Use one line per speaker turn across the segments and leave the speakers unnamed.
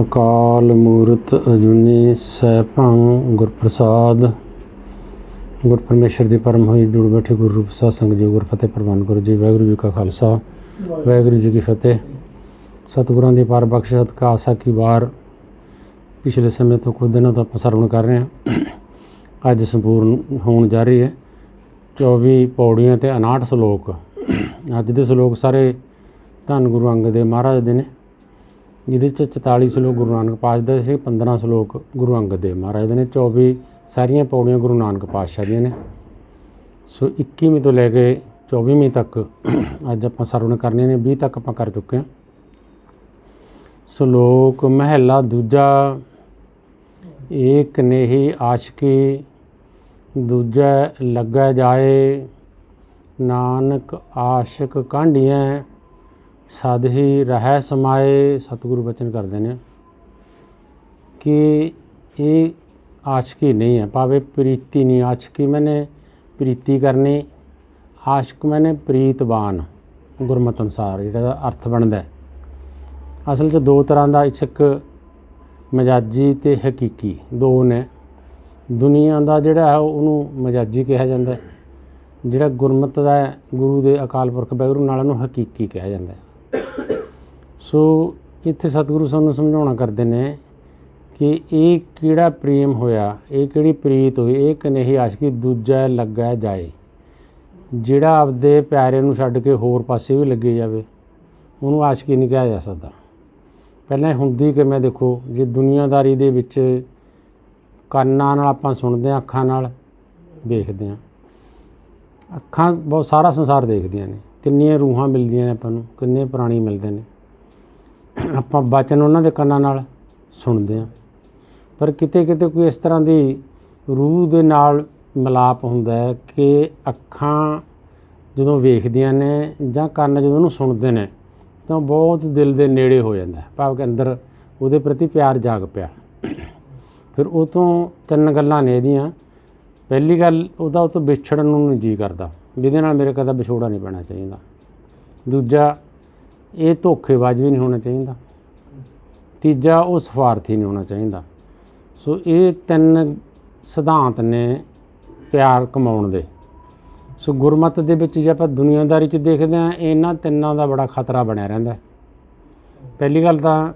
ਅਕਾਲ ਮੂਰਤ ਅਜੂਨੀ ਸੈਭੰ ਗੁਰਪ੍ਰਸਾਦ। ਗੁਰ ਪਰਮੇਸ਼ਰ ਦੀ ਪਰਮ ਹੋਈ ਜੁੜ ਬੈਠੇ ਗੁਰੂ ਰੂਪ ਸਾਧ ਸੰਗਤ ਜੀ, ਗੁਰ ਫਤਿਹ ਪ੍ਰਵਾਨ ਗੁਰੂ ਜੀ। ਵਾਹਿਗੁਰੂ ਜੀ ਕਾ ਖਾਲਸਾ, ਵਾਹਿਗੁਰੂ ਜੀ ਕੀ ਫਤਿਹ। ਸਤਿਗੁਰਾਂ ਦੀ ਪਾਰ ਬਖਸ਼ ਸਦਕਾ ਆਸਾ ਕੀ ਵਾਰ। ਪਿਛਲੇ ਸਮੇਂ ਤੋਂ ਕੁਝ ਦਿਨਾਂ ਤੋਂ ਆਪਾਂ ਸਰਵਣ ਕਰ ਰਹੇ ਹਾਂ। ਅੱਜ ਸੰਪੂਰਨ ਹੋਣ ਜਾ ਰਹੀ ਹੈ। 24 ਪੌੜੀਆਂ ਤੇ 59 ਸ਼ਲੋਕ। ਅੱਜ ਦੇ ਸ਼ਲੋਕ ਸਾਰੇ ਧੰਨ ਗੁਰੂ ਅੰਗਦ ਦੇਵ ਮਹਾਰਾਜ ਦੇ ਨੇ। ਜਿਹਦੇ ਚ 44 ਸ਼ਲੋਕ ਗੁਰੂ ਨਾਨਕ ਪਾਤਸ਼ਾਹ ਦੇ ਸੀ 15 ਸ਼ਲੋਕ ਗੁਰੂ ਅੰਗਦ ਦੇਵ ਮਹਾਰਾਜ ਦੇ ਨੇ 24 ਸਾਰੀਆਂ ਪੌੜੀਆਂ ਗੁਰੂ ਨਾਨਕ ਪਾਤਸ਼ਾਹ ਦੀਆਂ ਨੇ। ਸੋ 21ਵੀਂ ਤੋਂ ਲੈ ਕੇ 24ਵੀਂ ਤੱਕ ਅੱਜ ਆਪਾਂ ਸਰਵਣ ਕਰਨੇ ਨੇ 20 ਤੱਕ ਆਪਾਂ ਕਰ ਚੁੱਕੇ ਹਾਂ। ਸ਼ਲੋਕ ਮਹਿਲਾ ਦੂਜਾ, ਏਕ ਨੇਹੀ ਆਸ਼ਕੀ, ਦੂਜਾ ਲੱਗਾ ਜਾਏ, ਨਾਨਕ ਆਸ਼ਿਕ ਕਾਂਢੀਐ। ਸਦ ਹੀ ਰਹਿ ਸਮਾਏ ਸਤਿਗੁਰੂ ਬਚਨ ਕਰਦੇ ਨੇ ਕਿ ਇਹ ਆਸ਼ਕੀ ਨਹੀਂ ਹੈ। ਭਾਵੇਂ ਪ੍ਰੀਤੀ ਨਹੀਂ, ਆਸ਼ਕੀ ਮੈਨੇ ਪ੍ਰੀਤੀ ਕਰਨੀ, ਆਸ਼ਕ ਮੈਨੇ ਪ੍ਰੀਤਵਾਨ ਗੁਰਮਤ ਅਨੁਸਾਰ, ਜਿਹੜਾ ਅਰਥ ਬਣਦਾ ਅਸਲ 'ਚ ਦੋ ਤਰ੍ਹਾਂ ਦਾ ਇਸ਼ਕ, ਮਜਾਜੀ ਤੇ ਹਕੀਕੀ ਦੋ ਨੇ। ਦੁਨੀਆ ਦਾ ਜਿਹੜਾ ਹੈ, ਉਹਨੂੰ ਮਜਾਜੀ ਕਿਹਾ ਜਾਂਦਾ ਹੈ। ਜਿਹੜਾ ਗੁਰਮਤ ਦਾ ਗੁਰੂ ਦੇ ਅਕਾਲ ਪੁਰਖ ਵਾਹਿਗੁਰੂ ਨਾਲ ਉਹਨੂੰ ਹਕੀਕੀ ਕਿਹਾ ਜਾਂਦਾ ਹੈ। ਸੋ ਇੱਥੇ ਸਤਿਗੁਰੂ ਸਾਨੂੰ ਸਮਝਾਉਣਾ ਕਰਦੇ ਨੇ ਕਿ ਇਹ ਕਿਹੜਾ ਪ੍ਰੇਮ ਹੋਇਆ, ਇਹ ਕਿਹੜੀ ਪ੍ਰੀਤ ਹੋਈ, ਇਹ ਕਨੇਹੀ ਆਸ਼ਕੀ ਦੂਜਾ ਲੱਗਾ ਜਾਏ। ਜਿਹੜਾ ਆਪਦੇ ਪਿਆਰੇ ਨੂੰ ਛੱਡ ਕੇ ਹੋਰ ਪਾਸੇ ਵੀ ਲੱਗੇ ਜਾਵੇ, ਉਹਨੂੰ ਆਸ਼ਕੀ ਨਹੀਂ ਕਿਹਾ ਜਾ ਸਕਦਾ। ਪਹਿਲਾਂ ਹੁੰਦੀ ਕਿ ਮੈਂ ਦੇਖੋ, ਜੇ ਦੁਨੀਆਦਾਰੀ ਦੇ ਵਿੱਚ ਕੰਨਾਂ ਨਾਲ ਆਪਾਂ ਸੁਣਦੇ ਹਾਂ, ਅੱਖਾਂ ਨਾਲ ਵੇਖਦੇ ਹਾਂ। ਅੱਖਾਂ ਬਹੁਤ ਸਾਰਾ ਸੰਸਾਰ ਦੇਖਦੀਆਂ ਨੇ। ਕਿੰਨੀਆਂ ਰੂਹਾਂ ਮਿਲਦੀਆਂ ਨੇ ਆਪਾਂ ਨੂੰ, ਕਿੰਨੇ ਪ੍ਰਾਣੀ ਮਿਲਦੇ ਨੇ। ਆਪਾਂ ਬਚਨ ਉਹਨਾਂ ਦੇ ਕੰਨਾਂ ਨਾਲ ਸੁਣਦੇ ਹਾਂ। ਪਰ ਕਿਤੇ ਕਿਤੇ ਕੋਈ ਇਸ ਤਰ੍ਹਾਂ ਦੀ ਰੂਹ ਦੇ ਨਾਲ ਮਿਲਾਪ ਹੁੰਦਾ ਹੈ ਕਿ ਅੱਖਾਂ ਜਦੋਂ ਵੇਖਦੀਆਂ ਨੇ ਜਾਂ ਕੰਨ ਜਦੋਂ ਉਹਨੂੰ ਸੁਣਦੇ ਨੇ, ਤਾਂ ਬਹੁਤ ਦਿਲ ਦੇ ਨੇੜੇ ਹੋ ਜਾਂਦਾ ਭਾਵ ਕਿ ਅੰਦਰ ਉਹਦੇ ਪ੍ਰਤੀ ਪਿਆਰ ਜਾਗ ਪਿਆ। ਫਿਰ ਉਹ ਤੋਂ ਤਿੰਨ ਗੱਲਾਂ ਨੇ ਇਹਦੀਆਂ। ਪਹਿਲੀ ਗੱਲ, ਉਹਦਾ ਉਹ ਤੋਂ ਵਿਛੜਨ ਨੂੰ ਨਹੀਂ ਜੀ ਕਰਦਾ। ਜਿਹਦੇ ਨਾਲ ਮੇਰੇ ਕਦਾ ਵਿਛੋੜਾ ਨਹੀਂ ਪੈਣਾ ਚਾਹੀਦਾ। ਦੂਜਾ, ਇਹ ਧੋਖੇਬਾਜ਼ ਵੀ ਨਹੀਂ ਹੋਣਾ ਚਾਹੀਦਾ। ਤੀਜਾ, ਉਹ ਸਫਾਰਥੀ ਨਹੀਂ ਹੋਣਾ ਚਾਹੀਦਾ। ਸੋ ਇਹ ਤਿੰਨ ਸਿਧਾਂਤ ਨੇ ਪਿਆਰ ਕਮਾਉਣ ਦੇ। ਸੋ ਗੁਰਮਤ ਦੇ ਵਿੱਚ ਜੇ ਆਪਾਂ ਦੁਨੀਆਦਾਰੀ 'ਚ ਦੇਖਦੇ ਹਾਂ, ਇਹਨਾਂ ਤਿੰਨਾਂ ਦਾ ਬੜਾ ਖਤਰਾ ਬਣਿਆ ਰਹਿੰਦਾ। ਪਹਿਲੀ ਗੱਲ ਤਾਂ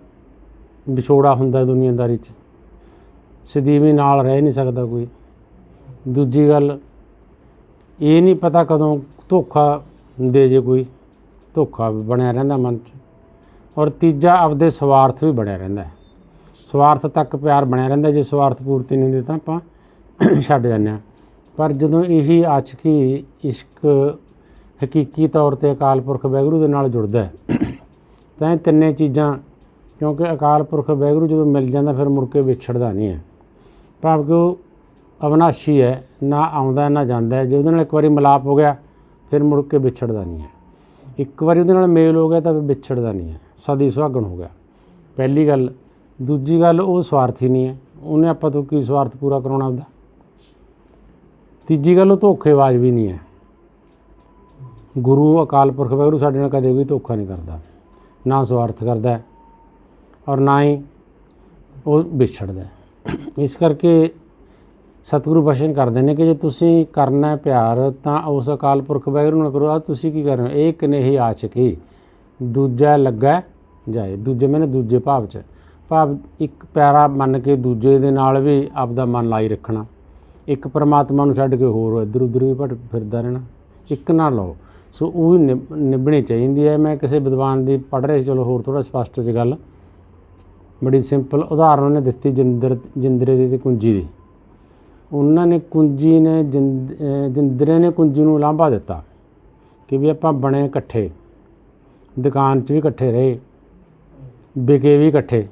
ਵਿਛੋੜਾ ਹੁੰਦਾ ਦੁਨੀਆਦਾਰੀ 'ਚ। ਸਦੀਵੀ ਨਾਲ ਰਹਿ ਨਹੀਂ ਸਕਦਾ ਕੋਈ। ਦੂਜੀ ਗੱਲ ਇਹ ਨਹੀਂ ਪਤਾ ਕਦੋਂ ਧੋਖਾ ਦੇ ਜੇ ਕੋਈ। ਧੋਖਾ ਵੀ ਬਣਿਆ ਰਹਿੰਦਾ ਮਨ 'ਚ। ਔਰ ਤੀਜਾ, ਆਪਦੇ ਸਵਾਰਥ ਵੀ ਬਣਿਆ ਰਹਿੰਦਾ ਹੈ। ਸਵਾਰਥ ਤੱਕ ਪਿਆਰ ਬਣਿਆ ਰਹਿੰਦਾ, ਜੇ ਸਵਾਰਥ ਪੂਰਤੀ ਨਹੀਂ ਹੁੰਦੀ ਤਾਂ ਆਪਾਂ ਛੱਡ ਜਾਂਦੇ ਹਾਂ। ਪਰ ਜਦੋਂ ਇਹੀ ਆਸ਼ਕੀ ਇਸ਼ਕ ਹਕੀਕੀ ਤੌਰ ਤੇ ਅਕਾਲ ਪੁਰਖ ਵਾਹਿਗੁਰੂ ਦੇ ਨਾਲ ਜੁੜਦਾ ਹੈ, ਤਾਂ ਇਹ ਤਿੰਨੇ ਚੀਜ਼ਾਂ, ਕਿਉਂਕਿ ਅਕਾਲ ਪੁਰਖ ਵਾਹਿਗੁਰੂ ਜਦੋਂ ਮਿਲ ਜਾਂਦਾ, ਫਿਰ ਮੁੜ ਕੇ ਵਿਛੜਦਾ ਨਹੀਂ ਹੈ। ਭਾਵ ਕਿ ਉਹ ਅਵਨਾਸ਼ੀ ਹੈ, ਨਾ ਆਉਂਦਾ, ਨਾ ਜਾਂਦਾ ਜੇ ਉਹਦੇ ਨਾਲ ਇੱਕ ਵਾਰੀ ਮਿਲਾਪ ਹੋ ਗਿਆ, ਫਿਰ ਮੁੜ ਕੇ ਵਿਛੜਦਾ ਨਹੀਂ ਹੈ। ਇੱਕ ਵਾਰੀ ਉਹਦੇ ਨਾਲ ਮੇਲ ਹੋ ਗਿਆ, ਤਾਂ ਫਿਰ ਵਿਛੜਦਾ ਨਹੀਂ ਹੈ। ਸਦੀ ਸੁਹਾਗਣ ਹੋ ਗਿਆ। ਪਹਿਲੀ ਗੱਲ, ਦੂਜੀ ਗੱਲ, ਉਹ ਸਵਾਰਥੀ ਨਹੀਂ ਹੈ। ਉਹਨੇ ਆਪਾਂ ਤੋਂ ਕੀ ਸਵਾਰਥ ਪੂਰਾ ਕਰਾਉਣਾ ਉਹਦਾ ਤੀਜੀ ਗੱਲ, ਉਹ ਧੋਖੇਬਾਜ਼ ਵੀ ਨਹੀਂ ਹੈ। ਗੁਰੂ, ਅਕਾਲ ਪੁਰਖ, ਵਾਹਿਗੁਰੂ ਸਾਡੇ ਨਾਲ ਕਦੇ ਵੀ ਧੋਖਾ ਨਹੀਂ ਕਰਦਾ। ਨਾ ਸਵਾਰਥ ਕਰਦਾ ਔਰ ਨਾ ਹੀ ਉਹ ਵਿਛੜਦਾ ਇਸ ਕਰਕੇ ਸਤਿਗੁਰੂ ਬਚਨ ਕਰਦੇ ਨੇ ਕਿ ਜੇ ਤੁਸੀਂ ਕਰਨਾ ਹੈ ਪਿਆਰ, ਤਾਂ ਉਸ ਅਕਾਲ ਪੁਰਖ ਵਾਹਿਗੁਰੂ ਨਾਲ ਕਰੋ। ਆ ਤੁਸੀਂ ਕੀ ਕਰ ਰਹੇ ਹੋ? ਇੱਕ ਨੇ ਹੀ ਆਸ਼ਕੀ ਦੂਜਾ ਲੱਗਾ ਜਾਏ। ਦੂਜੇ ਮੈਨੇ ਦੂਜੇ ਭਾਵ ਚ। ਭਾਵ ਇੱਕ ਪਿਆਰਾ ਮੰਨ ਕੇ ਦੂਜੇ ਦੇ ਨਾਲ ਵੀ ਆਪਦਾ ਮਨ ਲਾਈ ਰੱਖਣਾ। ਇੱਕ ਪਰਮਾਤਮਾ ਨੂੰ ਛੱਡ ਕੇ ਹੋਰ ਇੱਧਰ ਉੱਧਰ ਵੀ ਭਟ ਫਿਰਦਾ ਰਹਿਣਾ। ਇੱਕ ਨਾ ਲਓ। ਸੋ ਉਹ ਵੀ ਨਿਭ- ਨਿਭਣੀ ਚਾਹੀਦੀ ਹੈ। ਮੈਂ ਕਿਸੇ ਵਿਦਵਾਨ ਦੀ ਪੜ੍ਹ ਰਿਹਾ ਸੀ। ਚਲੋ ਹੋਰ ਥੋੜਾ ਸਪਸ਼ਟ ਜੀ ਗੱਲ। ਬੜੀ ਸਿੰਪਲ ਉਦਾਹਰਨ ਉਹਨੇ ਦਿੱਤੀ ਜਿੰਦਰ, ਜਿੰਦਰੇ ਦੀ ਤੇ ਕੁੰਜੀ ਦੀ। ਉਹਨਾਂ ਨੇ ਕੁੰਜੀ ਨੇ ਜਿੰਦ ਜਿੰਦਰੇ ਨੇ ਕੁੰਜੀ ਨੂੰ ਲਾਂਭਾ ਦਿੱਤਾ ਕਿ ਵੀ ਆਪਾਂ ਬਣੇ ਇਕੱਠੇ, ਦੁਕਾਨ 'ਚ ਵੀ ਇਕੱਠੇ ਰਹੇ, ਵਿਕੇ ਵੀ ਇਕੱਠੇ।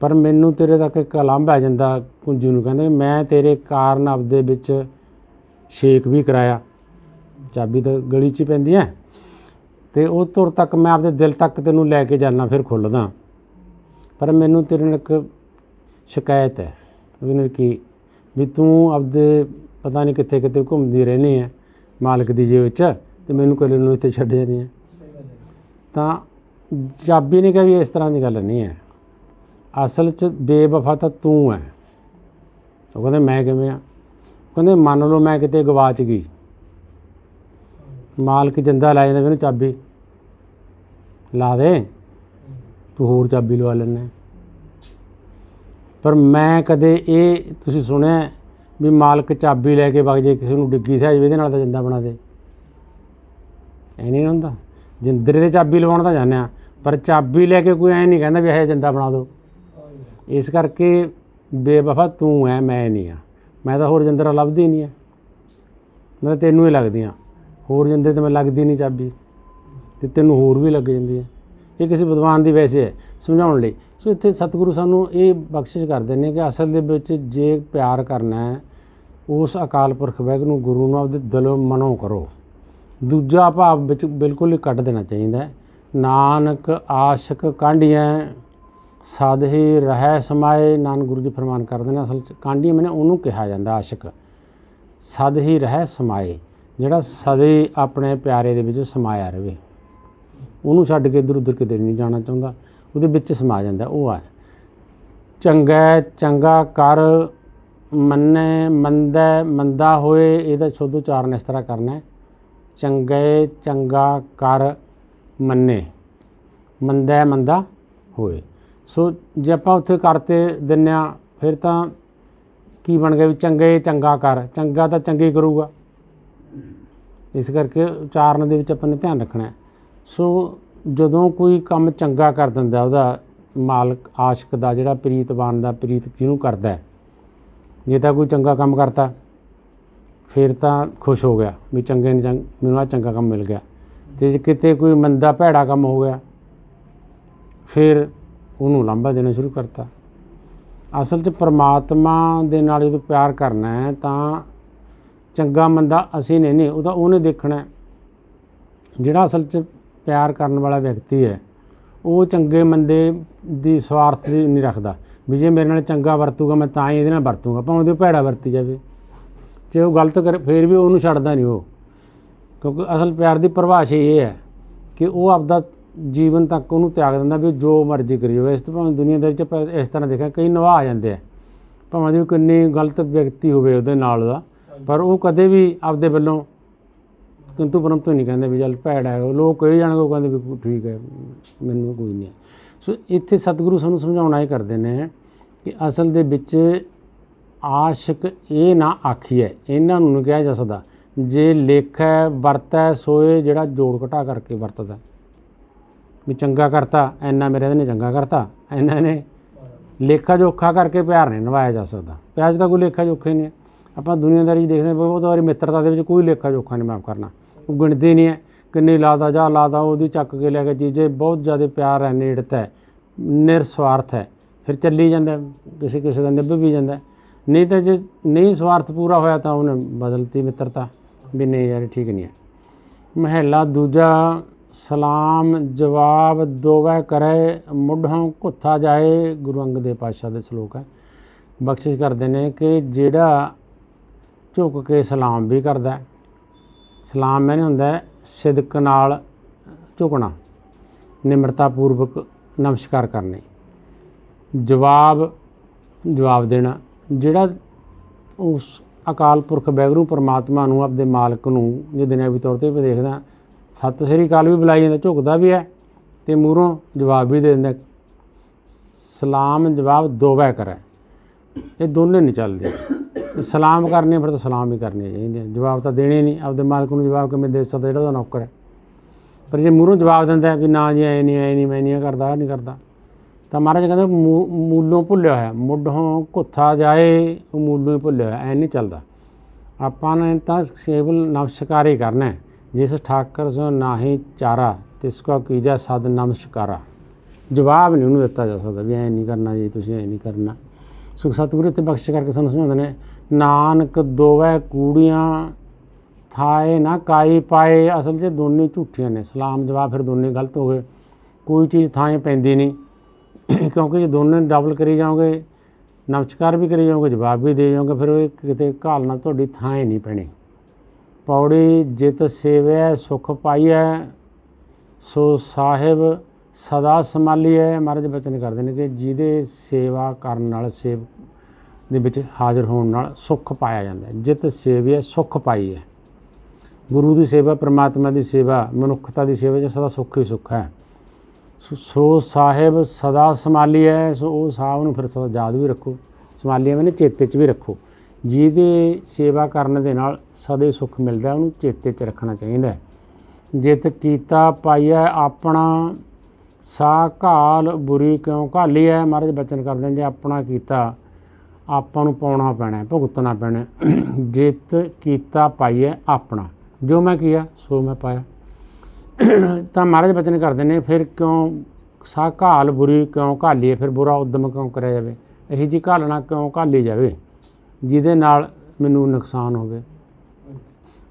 ਪਰ ਮੈਨੂੰ ਤੇਰੇ ਤੱਕ ਇੱਕ ਲਾਂਭਾ ਆ ਜਾਂਦਾ ਕੁੰਜੀ ਨੂੰ ਕਹਿੰਦੇ ਮੈਂ ਤੇਰੇ ਕਾਰਨ ਆਪਦੇ ਵਿੱਚ ਸ਼ੇਕ ਵੀ ਕਰਾਇਆ। ਚਾਬੀ ਤਾਂ ਗਲੀ 'ਚ ਪੈਂਦੀ ਹੈ। ਤੇ ਉਹ ਤੁਰ ਤੱਕ ਮੈਂ ਆਪਦੇ ਦਿਲ ਤੱਕ ਤੈਨੂੰ ਲੈ ਕੇ ਜਾਣਾ ਫਿਰ ਖੁੱਲਦਾ। ਪਰ ਮੈਨੂੰ ਤੇਰੇ ਨਾਲ ਇੱਕ ਸ਼ਿਕਾਇਤ ਹੈ। ਉਹਨੇ ਕੀ ਵੀ ਤੂੰ ਆਪਦੇ ਪਤਾ ਨਹੀਂ ਕਿੱਥੇ ਕਿੱਥੇ ਘੁੰਮਦੀ ਰਹਿੰਦੀ ਹੈ, ਮਾਲਕ ਦੀ ਜੇਬ ਵਿੱਚ, ਤੇ ਮੈਨੂੰ ਕੋਲੇ ਨੂੰ ਇੱਥੇ ਛੱਡ ਜਾਂਦੀ ਹੈ। ਤਾਂ ਚਾਬੀ ਨੇ ਕਿਹਾ ਵੀ ਇਸ ਤਰ੍ਹਾਂ ਦੀ ਗੱਲ ਨਹੀਂ ਹੈ। ਅਸਲ 'ਚ ਬੇਵਫਾ ਤਾਂ ਤੂੰ ਹੈ। ਉਹ ਕਹਿੰਦੇ, ਮੈਂ ਕਿਵੇਂ ਆ? ਕਹਿੰਦੇ, ਮੰਨ ਲਓ ਮੈਂ ਕਿਤੇ ਗਵਾਚ ਗਈ। ਮਾਲਕ ਜਿੰਦਾ ਲੈ ਜਾਂਦਾ ਮੈਨੂੰ ਚਾਬੀ। ਲਾ ਦੇ। ਤੂੰ ਹੋਰ ਚਾਬੀ ਲਵਾ ਲੈਣਾ ਪਰ ਮੈਂ ਕਦੇ ਇਹ ਤੁਸੀਂ ਸੁਣਿਆ ਵੀ ਮਾਲਕ ਚਾਬੀ ਲੈ ਕੇ ਵਗ ਜੇ, ਕਿਸੇ ਨੂੰ ਡਿੱਗੀ ਸੀ ਇਹਦੇ ਨਾਲ ਤਾਂ ਜਿੰਦਾ ਬਣਾ ਦੇ। ਐ ਨਹੀਂ ਹੁੰਦਾ। ਜਿੰਦਰੇ ਦੇ ਚਾਬੀ ਲਵਾਉਣ ਤਾਂ ਜਾਂਦੇ ਆ, ਪਰ ਚਾਬੀ ਲੈ ਕੇ ਕੋਈ ਐ ਨਹੀਂ ਕਹਿੰਦਾ ਵੀ ਇਹ ਜਿੰਦਾ ਬਣਾ ਦਿਓ ਇਸ ਕਰਕੇ ਬੇਵਫਾ ਤੂੰ ਐ, ਮੈਂ ਨਹੀਂ ਆ। ਮੈਂ ਤਾਂ ਹੋਰ ਜਿੰਦਰਾ ਲੱਭਦੀ ਨਹੀਂ ਆ। ਮੈਂ ਤੈਨੂੰ ਹੀ ਲੱਗਦੀ ਆ। ਹੋਰ ਜਿੰਦੇ ਤੇ ਮੈਂ ਲੱਗਦੀ ਨਹੀਂ ਚਾਬੀ। ਤੇ ਤੈਨੂੰ ਹੋਰ ਵੀ ਲੱਗ ਜਾਂਦੀ ਹੈ ਇਹ ਕਿਸੇ ਵਿਦਵਾਨ ਦੀ ਵੈਸੇ ਹੈ, ਸਮਝਾਉਣ ਲਈ। ਸੋ ਇੱਥੇ ਸਤਿਗੁਰੂ ਸਾਨੂੰ ਇਹ ਬਖਸ਼ਿਸ਼ ਕਰਦੇ ਨੇ ਕਿ ਅਸਲ ਦੇ ਵਿੱਚ ਜੇ ਪਿਆਰ ਕਰਨਾ ਹੈ, ਉਸ ਅਕਾਲ ਪੁਰਖ ਵਾਹਿਗੁਰੂ ਨੂੰ ਗੁਰੂ ਨੂੰ ਆਪਦੇ ਦਿਲੋਂ ਮਨੋਂ ਕਰੋ। ਦੂਜਾ ਭਾਵ ਵਿੱਚ ਬਿਲਕੁਲ ਹੀ ਕੱਢ ਦੇਣਾ ਚਾਹੀਦਾ ਹੈ। ਨਾਨਕ ਆਸ਼ਿਕ ਕਾਂਡੀਆਂ ਸਦ ਹੀ ਰਹਿ ਸਮਾਏ, ਨਾਨਕ ਗੁਰੂ ਜੀ ਫਰਮਾਨ ਕਰਦੇ ਨੇ, ਅਸਲ ਚ ਕਾਂਡੀਆਂ ਮੈਨੇ ਉਹਨੂੰ ਕਿਹਾ ਜਾਂਦਾ ਆਸ਼ਿਕ। ਸਦ ਹੀ ਰਹਿ ਸਮਾਏ, ਜਿਹੜਾ ਸਦੇ ਆਪਣੇ ਪਿਆਰੇ ਦੇ ਵਿੱਚ ਸਮਾਇਆ ਰਵੇ ਉਹਨੂੰ ਛੱਡ ਕੇ ਇੱਧਰ ਉੱਧਰ ਕਿਤੇ ਨਹੀਂ ਜਾਣਾ ਚਾਹੁੰਦਾ। ਉਹਦੇ ਵਿੱਚ ਸਮਾ ਜਾਂਦਾ, ਉਹ ਆ। ਚੰਗਾ ਚੰਗਾ ਕਰ, ਮੰਨੇ, ਮੰਦਾ ਮੰਦਾ ਹੋਏ, ਇਹਦਾ ਸ਼ੁੱਧ ਉਚਾਰਨ ਇਸ ਤਰ੍ਹਾਂ ਕਰਨਾ ਹੈ। ਚੰਗੇ ਚੰਗਾ ਕਰ, ਮੰਨੇ। ਮੰਦਾ ਮੰਦਾ ਹੋਏ। ਸੋ ਜੇ ਆਪਾਂ ਉੱਥੇ ਕਰਤੇ ਦਿੰਨੇ ਆ ਫਿਰ ਤਾਂ ਕੀ ਬਣ ਗਿਆ ਵੀ ਚੰਗੇ ਚੰਗਾ ਕਰ। ਚੰਗਾ ਤਾਂ ਚੰਗੇ ਕਰੂਗਾ। ਇਸ ਕਰਕੇ ਉਚਾਰਨ ਦੇ ਵਿੱਚ ਆਪਾਂ ਨੇ ਧਿਆਨ ਰੱਖਣਾ ਹੈ। ਸੋ ਜਦੋਂ ਕੋਈ ਕੰਮ ਚੰਗਾ ਕਰ ਦਿੰਦਾ ਉਹਦਾ ਮਾਲਕ ਆਸ਼ਿਕ ਦਾ ਜਿਹੜਾ ਪ੍ਰੀਤਵਾਨ ਦਾ ਪ੍ਰੀਤ ਜਿਹਨੂੰ ਕਰਦਾ ਜੇ ਤਾਂ ਕੋਈ ਚੰਗਾ ਕੰਮ ਕਰਤਾ, ਫਿਰ ਤਾਂ ਖੁਸ਼ ਹੋ ਗਿਆ ਵੀ ਚੰਗੇ ਨੇ ਚੰਗ, ਮੈਨੂੰ ਆ ਚੰਗਾ ਕੰਮ ਮਿਲ ਗਿਆ। ਤੇ ਜੇ ਕਿਤੇ ਕੋਈ ਮੰਦਾ ਭੈੜਾ ਕੰਮ ਹੋ ਗਿਆ, ਫਿਰ ਉਹਨੂੰ ਲਾਂਭਾ ਦੇਣਾ ਸ਼ੁਰੂ ਕਰਤਾ। ਅਸਲ 'ਚ ਪਰਮਾਤਮਾ ਦੇ ਨਾਲ ਜਦੋਂ ਪਿਆਰ ਕਰਨਾ ਹੈ, ਤਾਂ ਚੰਗਾ ਮੰਦਾ ਅਸੀਂ ਨੇ ਨਹੀਂ, ਉਹ ਤਾਂ ਉਹਨੇ ਦੇਖਣਾ ਜਿਹੜਾ ਅਸਲ 'ਚ ਪਿਆਰ ਕਰਨ ਵਾਲਾ ਵਿਅਕਤੀ ਹੈ। ਉਹ ਚੰਗੇ ਮੰਦੇ ਦੀ ਸਵਾਰਥ ਦੀ ਨਹੀਂ ਰੱਖਦਾ। ਵੀ ਜੇ ਮੇਰੇ ਨਾਲ ਚੰਗਾ ਵਰਤੂਗਾ, ਮੈਂ ਤਾਂ ਹੀ ਇਹਦੇ ਨਾਲ ਵਰਤੂਗਾ। ਭਾਵੇਂ ਉਹਦੇ ਭੈੜਾ ਵਰਤੀ ਜਾਵੇ। ਜੇ ਉਹ ਗਲਤ ਕਰੇ, ਫਿਰ ਵੀ ਉਹਨੂੰ ਛੱਡਦਾ ਨਹੀਂ ਉਹ। ਕਿਉਂਕਿ ਅਸਲ ਪਿਆਰ ਦੀ ਪਰਿਭਾਸ਼ਾ ਇਹ ਹੈ ਕਿ ਉਹ ਆਪਦਾ ਜੀਵਨ ਤੱਕ ਉਹਨੂੰ ਤਿਆਗ ਦਿੰਦਾ ਵੀ ਜੋ ਮਰਜ਼ੀ ਕਰੀ ਜਾਵੇ। ਇਸ ਤੋਂ ਭਾਵੇਂ ਦੁਨੀਆਦਾਰੀ 'ਚ ਆਪਾਂ ਇਸ ਤਰ੍ਹਾਂ ਦੇਖਿਆ, ਕਈ ਨਵਾ ਆ ਜਾਂਦੇ ਆ। ਭਾਵੇਂ ਦੀ ਕਿੰਨੀ ਗਲਤ ਵਿਅਕਤੀ ਹੋਵੇ ਉਹਦੇ ਨਾਲ ਦਾ, ਪਰ ਉਹ ਕਦੇ ਵੀ ਆਪਦੇ ਵੱਲੋਂ ਕਿੰਤੂ ਪਰੰਤੂ ਨਹੀਂ ਕਹਿੰਦੇ ਵੀ ਚੱਲ ਭੈੜ ਹੈ, ਉਹ ਲੋਕ ਇਹ ਜਾਣਗੇ, ਉਹ ਕਹਿੰਦੇ ਵੀ ਠੀਕ ਹੈ, ਮੈਨੂੰ ਕੋਈ ਨਹੀਂ ਹੈ। ਸੋ ਇੱਥੇ ਸਤਿਗੁਰੂ ਸਾਨੂੰ ਸਮਝਾਉਣਾ ਇਹ ਕਰਦੇ ਨੇ ਕਿ ਅਸਲ ਦੇ ਵਿੱਚ ਆਸ਼ਿਕ ਇਹ ਨਾ ਆਖੀਏ ਇਹਨਾਂ ਨੂੰ ਨਹੀਂ ਕਿਹਾ ਜਾ ਸਕਦਾ। ਜੇ ਲੇਖ ਹੈ ਵਰਤ, ਸੋਏ, ਜਿਹੜਾ ਜੋੜ ਘਟਾ ਕਰਕੇ ਵਰਤਦਾ। ਵੀ ਚੰਗਾ ਕਰਤਾ ਐਨਾ ਮੇਰੇ ਇਹਦੇ ਨੇ ਚੰਗਾ ਕਰਤਾ ਐਨਾ ਨੇ ਲੇਖਾ ਜੋਖਾ ਕਰਕੇ ਪਿਆਰ ਨਹੀਂ ਨਿਭਾਇਆ ਜਾ ਸਕਦਾ। ਪਿਆਰ 'ਚ ਤਾਂ ਕੋਈ ਲੇਖਾ ਜੋਖਾ ਨਹੀਂ ਆਪਾਂ ਦੁਨੀਆਦਾਰੀ ਦੇਖਦੇ ਹਾਂ ਬਹੁਤ ਵਾਰੀ ਮਿੱਤਰਤਾ ਦੇ ਵਿੱਚ ਕੋਈ ਲੇਖਾ ਜੋਖਾ ਨਹੀਂ ਮਾਫ ਕਰਨਾ। ਉਹ ਗਿਣਦੇ ਨਹੀਂ ਹੈ ਕਿੰਨੀ ਲਾਦਾ ਜਾ ਲਾਦਾ ਉਹਦੀ ਚੱਕ ਕੇ ਲੈ ਕੇ ਚੀਜ਼ੇ ਬਹੁਤ ਜ਼ਿਆਦਾ ਪਿਆਰ ਹੈ ਨੇੜਤਾ ਹੈ ਨਿਰਸਵਾਰਥ ਹੈ ਫਿਰ ਚੱਲੀ ਜਾਂਦਾ, ਕਿਸੇ ਕਿਸੇ ਦਾ ਨਿਭ ਵੀ ਜਾਂਦਾ। ਨਹੀਂ ਤਾਂ ਜੇ ਨਹੀਂ ਸਵਾਰਥ ਪੂਰਾ ਹੋਇਆ ਤਾਂ ਉਹਨੇ ਬਦਲਤੀ ਮਿੱਤਰਤਾ ਵੀ ਨਹੀਂ ਯਾਰ, ਠੀਕ ਨਹੀਂ ਹੈ ਮਹਿਲਾ ਦੂਜਾ, ਸਲਾਮ ਜਵਾਬ ਦੋਵੇਂ ਕਰੇ, ਮੁੱਢੋਂ ਘੁੱਥਾ ਜਾਏ, ਗੁਰੂ ਅੰਗਦ ਦੇਵ ਪਾਤਸ਼ਾਹ ਦੇ ਸ਼ਲੋਕ ਹੈ ਬਖਸ਼ਿਸ਼ ਕਰਦੇ ਨੇ ਕਿ ਜਿਹੜਾ ਝੁਕ ਕੇ ਸਲਾਮ ਵੀ ਕਰਦਾ ਹੈ ਸਲਾਮ ਮੈਨੇ ਹੁੰਦਾ ਸਿਦਕ ਨਾਲ ਝੁਕਣਾ ਨਿਮਰਤਾ ਪੂਰਵਕ ਨਮਸਕਾਰ ਕਰਨੇ। ਜਵਾਬ ਜਵਾਬ ਦੇਣਾ, ਜਿਹੜਾ ਉਸ ਅਕਾਲ ਪੁਰਖ ਵੈਗਰੂ ਪਰਮਾਤਮਾ ਨੂੰ ਆਪਦੇ ਮਾਲਕ ਨੂੰ ਜੇ ਦੁਨਿਆਵੀ ਤੌਰ ਤੇ ਵੀ ਦੇਖਦਾ, ਸਤਿ ਸ੍ਰੀ ਅਕਾਲ ਵੀ ਬੁਲਾਈ ਜਾਂਦਾ, ਝੁਕਦਾ ਵੀ ਹੈ ਤੇ ਮੂਹਰੋਂ ਜਵਾਬ ਵੀ ਦੇ ਦਿੰਦਾ ਸਲਾਮ ਜਵਾਬ ਦੋਵੇਂ ਕਰੇ। ਇਹ ਦੋਨੇ ਨਹੀਂ ਚੱਲਦੇ। ਸਲਾਮ ਕਰਨੇ ਫਿਰ ਤਾਂ ਸਲਾਮ ਹੀ ਕਰਨੇ ਚਾਹੀਦੇ ਜਵਾਬ ਤਾਂ ਦੇਣੇ ਨਹੀਂ। ਆਪਦੇ ਮਾਲਕ ਨੂੰ ਜਵਾਬ ਕਿਵੇਂ ਦੇ ਸਕਦਾ? ਜਿਹੜਾ ਉਹਦਾ ਨੌਕਰ ਹੈ। ਪਰ ਜੇ ਮੂਹਰੋਂ ਜਵਾਬ ਦਿੰਦਾ ਵੀ ਨਾ ਜੀ, ਐ ਨਹੀਂ ਐ ਨਹੀਂ, ਮੈਂ ਨਹੀਂ ਇਹ ਕਰਦਾ, ਆਹ ਨਹੀਂ ਕਰਦਾ, ਤਾਂ ਮਹਾਰਾਜ ਕਹਿੰਦੇ, ਮੂ- ਮੂਲੋਂ ਭੁੱਲਿਆ ਹੋਇਆ। ਮੁੱਢੋਂ ਘੁੱਥਾ ਜਾਏ, ਉਹ ਮੂਲੋਂ ਹੀ ਭੁੱਲਿਆ ਹੋਇਆ। ਐ ਨਹੀਂ ਚੱਲਦਾ। ਆਪਾਂ ਨੇ ਤਾਂ ਕੇਵਲ ਨਮਸਕਾਰ ਹੀ ਕਰਨਾ ਜਿਸ ਠਾਕਰ ਸੋ ਨਾਹੀ ਚਾਰਾ, ਤਿਸ ਕੋ ਕੀਜਾ ਸਦ ਨਮਸਕਾਰਾ। ਜਵਾਬ ਨਹੀਂ ਉਹਨੂੰ ਦਿੱਤਾ ਜਾ ਸਕਦਾ ਵੀ ਐ ਨਹੀਂ ਕਰਨਾ ਜੀ, ਤੁਸੀਂ ਐ ਨਹੀਂ ਕਰਨਾ। ਸੁਖ ਸਤਿਗੁਰੂ ਤੇ ਬਖਸ਼ ਕਰਕੇ ਸਾਨੂੰ ਸਮਝਾਉਂਦੇ ਨੇ ਨਾਨਕ ਦੋਵੇਂ ਕੂੜੀਆਂ ਥਾਏ ਨਾ ਕਾਈ ਪਾਏ। ਅਸਲ 'ਚ ਦੋਨੇ ਝੂਠੀਆਂ ਨੇ। ਸਲਾਮ ਜਵਾਬ ਫਿਰ ਦੋਨੇ ਗਲਤ ਹੋ ਗਏ। ਕੋਈ ਚੀਜ਼ ਥਾਂ ਪੈਂਦੀ ਨਹੀਂ। ਕਿਉਂਕਿ ਜੇ ਦੋਨੇ ਡਬਲ ਕਰੀ ਜਾਓਗੇ, ਨਮਸਕਾਰ ਵੀ ਕਰੀ ਜਾਓਗੇ, ਜਵਾਬ ਵੀ ਦੇ ਜਾਓਗੇ, ਫਿਰ ਉਹ ਕਿਤੇ ਘਾਲ ਨਾਲ ਤੁਹਾਡੀ ਥਾਂ ਹੀ ਨਹੀਂ ਪੈਣੀ। ਪੌੜੀ ਜਿਤ ਸੇਵੈ, ਸੁਖ ਪਾਈਐ, ਸੋ ਸਾਹਿਬ ਸਦਾ ਸੰਭਾਲੀਐ। ਮਹਾਰਾਜ ਬਚਨ ਕਰਦੇ ਨੇ ਕਿ ਜਿਹਦੇ ਸੇਵਾ ਕਰਨ ਨਾਲ ਸੇਵ ਦੇ ਵਿੱਚ ਹਾਜ਼ਰ ਹੋਣ ਨਾਲ ਸੁੱਖ ਪਾਇਆ ਜਾਂਦਾ ਹੈ। ਜਿਤ ਸੇਵਿਆ ਸੁੱਖ ਪਾਈ ਹੈ। ਗੁਰੂ ਦੀ ਸੇਵਾ, ਪ੍ਰਮਾਤਮਾ ਦੀ ਸੇਵਾ, ਮਨੁੱਖਤਾ ਦੀ ਸੇਵਾ 'ਚ ਸਦਾ ਸੁੱਖ ਹੀ ਸੁੱਖ ਹੈ। ਸੋ- ਸੋ ਸਾਹਿਬ ਸਦਾ ਸੰਭਾਲੀ ਹੈ, ਸੋ ਉਹ ਸਾਹਿਬ ਨੂੰ ਫਿਰ ਸਦਾ ਯਾਦ ਵੀ ਰੱਖੋ। ਸੰਭਾਲੀਐ ਮੈਨੇ ਚੇਤੇ 'ਚ ਵੀ ਰੱਖੋ। ਜਿਹਦੇ ਸੇਵਾ ਕਰਨ ਦੇ ਨਾਲ ਸਦੇ ਸੁੱਖ ਮਿਲਦਾ ਉਹਨੂੰ ਚੇਤੇ 'ਚ ਰੱਖਣਾ ਚਾਹੀਦਾ ਹੈ। ਜਿਤ ਕੀਤਾ ਪਾਈਐ ਆਪਣਾ ਸਾ ਘਾਲ, ਬੁਰੀ ਕਿਉਂ ਘਾਲੀ ਹੈ? ਮਹਾਰਾਜ ਬਚਨ ਕਰਦੇ ਨੇ, ਜੇ ਆਪਣਾ ਕੀਤਾ ਆਪਾਂ ਨੂੰ ਪਾਉਣਾ ਪੈਣਾ ਭੁਗਤਣਾ ਪੈਣਾ ਹੈ। ਜਿਤ ਕੀਤਾ ਪਾਈਏ ਆਪਣਾ। ਜੋ ਮੈਂ ਕੀਆ, ਸੋ ਮੈਂ ਪਾਇਆ। ਤਾਂ ਮਹਾਰਾਜ ਬਚਨ ਕਰਦੇ ਨੇ, ਫਿਰ ਕਿਉਂ ਸਾ ਘਾਲ ਬੁਰੀ, ਕਿਉਂ ਘਾਲੀਏ, ਫਿਰ ਬੁਰਾ ਉਦਮ ਕਿਉਂ ਕਰਿਆ ਜਾਵੇ? ਇਹੀ ਜੀ ਘਾਲਣਾ ਕਿਉਂ ਘਾਲੀ ਜਾਵੇ? ਜਿਹਦੇ ਨਾਲ ਮੈਨੂੰ ਨੁਕਸਾਨ ਹੋਵੇ।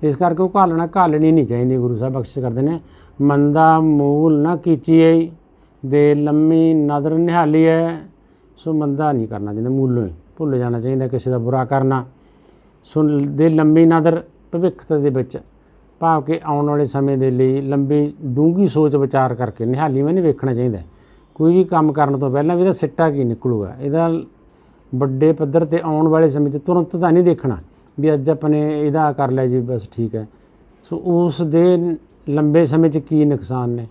ਇਸ ਕਰਕੇ ਉਹ ਘਾਲਣਾ ਘਾਲਣੀ ਨਹੀਂ ਚਾਹੀਦੀ, ਗੁਰੂ ਸਾਹਿਬ ਬਖਸ਼ਿਸ਼ ਕਰਦੇ ਨੇ। ਮੰਦਾ ਮੂਲ ਨਾ ਕੀਚੀਏ, ਦੇ ਲੰਮੀ ਨਦਰ ਨਿਹਾਲੀਐ ਸੋ ਮੰਦਾ ਨਹੀਂ ਕਰਨਾ ਚਾਹੀਦਾ ਮੂਲੋਂ ਹੀ। ਭੁੱਲ ਜਾਣਾ ਚਾਹੀਦਾ ਕਿਸੇ ਦਾ ਬੁਰਾ ਕਰਨਾ। ਸੋ ਦੇ ਲੰਮੀ ਨਦਰ ਭਵਿੱਖਤ ਦੇ ਵਿੱਚ, ਭਾਵ ਕਿ ਆਉਣ ਵਾਲੇ ਸਮੇਂ ਦੇ ਲਈ ਲੰਬੀ, ਡੂੰਘੀ ਸੋਚ ਵਿਚਾਰ ਕਰਕੇ ਨਿਹਾਲੀ ਮੈਂ ਨਹੀਂ ਵੇਖਣਾ ਚਾਹੀਦਾ। ਕੋਈ ਵੀ ਕੰਮ ਕਰਨ ਤੋਂ ਪਹਿਲਾਂ ਵੀ ਇਹਦਾ ਸਿੱਟਾ ਕੀ ਨਿਕਲੂਗਾ? ਇਹਦਾ ਵੱਡੇ ਪੱਧਰ ਤੇ ਆਉਣ ਵਾਲੇ ਸਮੇਂ 'ਚ ਤੁਰੰਤ ਤਾਂ ਨਹੀਂ ਦੇਖਣਾ ਵੀ ਅੱਜ ਆਪਾਂ ਨੇ ਇਹਦਾ ਕਰ ਲਿਆ ਜੀ, ਬਸ ਠੀਕ ਹੈ। ਸੋ ਉਸ ਦੇ ਲੰਬੇ ਸਮੇਂ 'ਚ ਕੀ ਨੁਕਸਾਨ ਨੇ?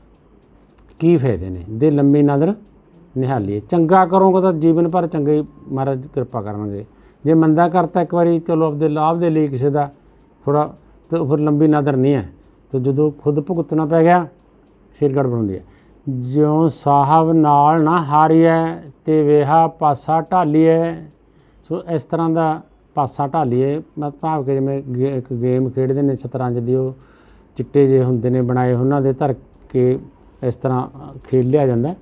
ਕੀ ਫਾਇਦੇ ਨੇ? ਦੇ ਲੰਬੀ ਨਜ਼ਰ ਨਿਹਾਲੀਏ ਚੰਗਾ ਕਰੋਗੇ ਤਾਂ ਜੀਵਨ ਭਰ ਚੰਗੇ ਮਹਾਰਾਜ ਕਿਰਪਾ ਕਰਨਗੇ। ਜੇ ਮੰਦਾ ਕਰਤਾ ਇੱਕ ਵਾਰੀ ਚਲੋ ਆਪਦੇ ਲਾਭ ਦੇ ਲਈ ਕਿਸੇ ਦਾ ਥੋੜਾ ਤਾਂ ਫਿਰ ਲੰਬੀ ਨਦਰ ਨਹੀਂ ਹੈ। ਤੇ ਜਦੋਂ ਖੁਦ ਭੁਗਤਣਾ ਪੈ ਗਿਆ ਫਿਰ ਗੜਬੜ ਹੁੰਦੀ ਹੈ। ਜਿਉ ਸਾਹਿਬ ਨਾਲ ਨਾ ਹਾਰੀਐ ਤੇ ਵੇਹਾ ਪਾਸਾ ਢਾਲੀਐ। ਸੋ ਇਸ ਤਰ੍ਹਾਂ ਦਾ ਪਾਸਾ ਢਾਲੀਏ। ਮੈਂ ਭਾਵ ਕਿ ਜਿਵੇਂ ਗੇ- ਇੱਕ ਗੇਮ ਖੇਡਦੇ ਨੇ ਸ਼ਤਰੰਜ ਦੀ ਉਹ ਚਿੱਟੇ ਜੇ ਹੁੰਦੇ ਨੇ ਬਣਾਏ ਉਹਨਾਂ ਦੇ ਧਰ ਕੇ ਇਸ ਤਰ੍ਹਾਂ ਅ, ਖੇਡ ਲਿਆ ਜਾਂਦਾ।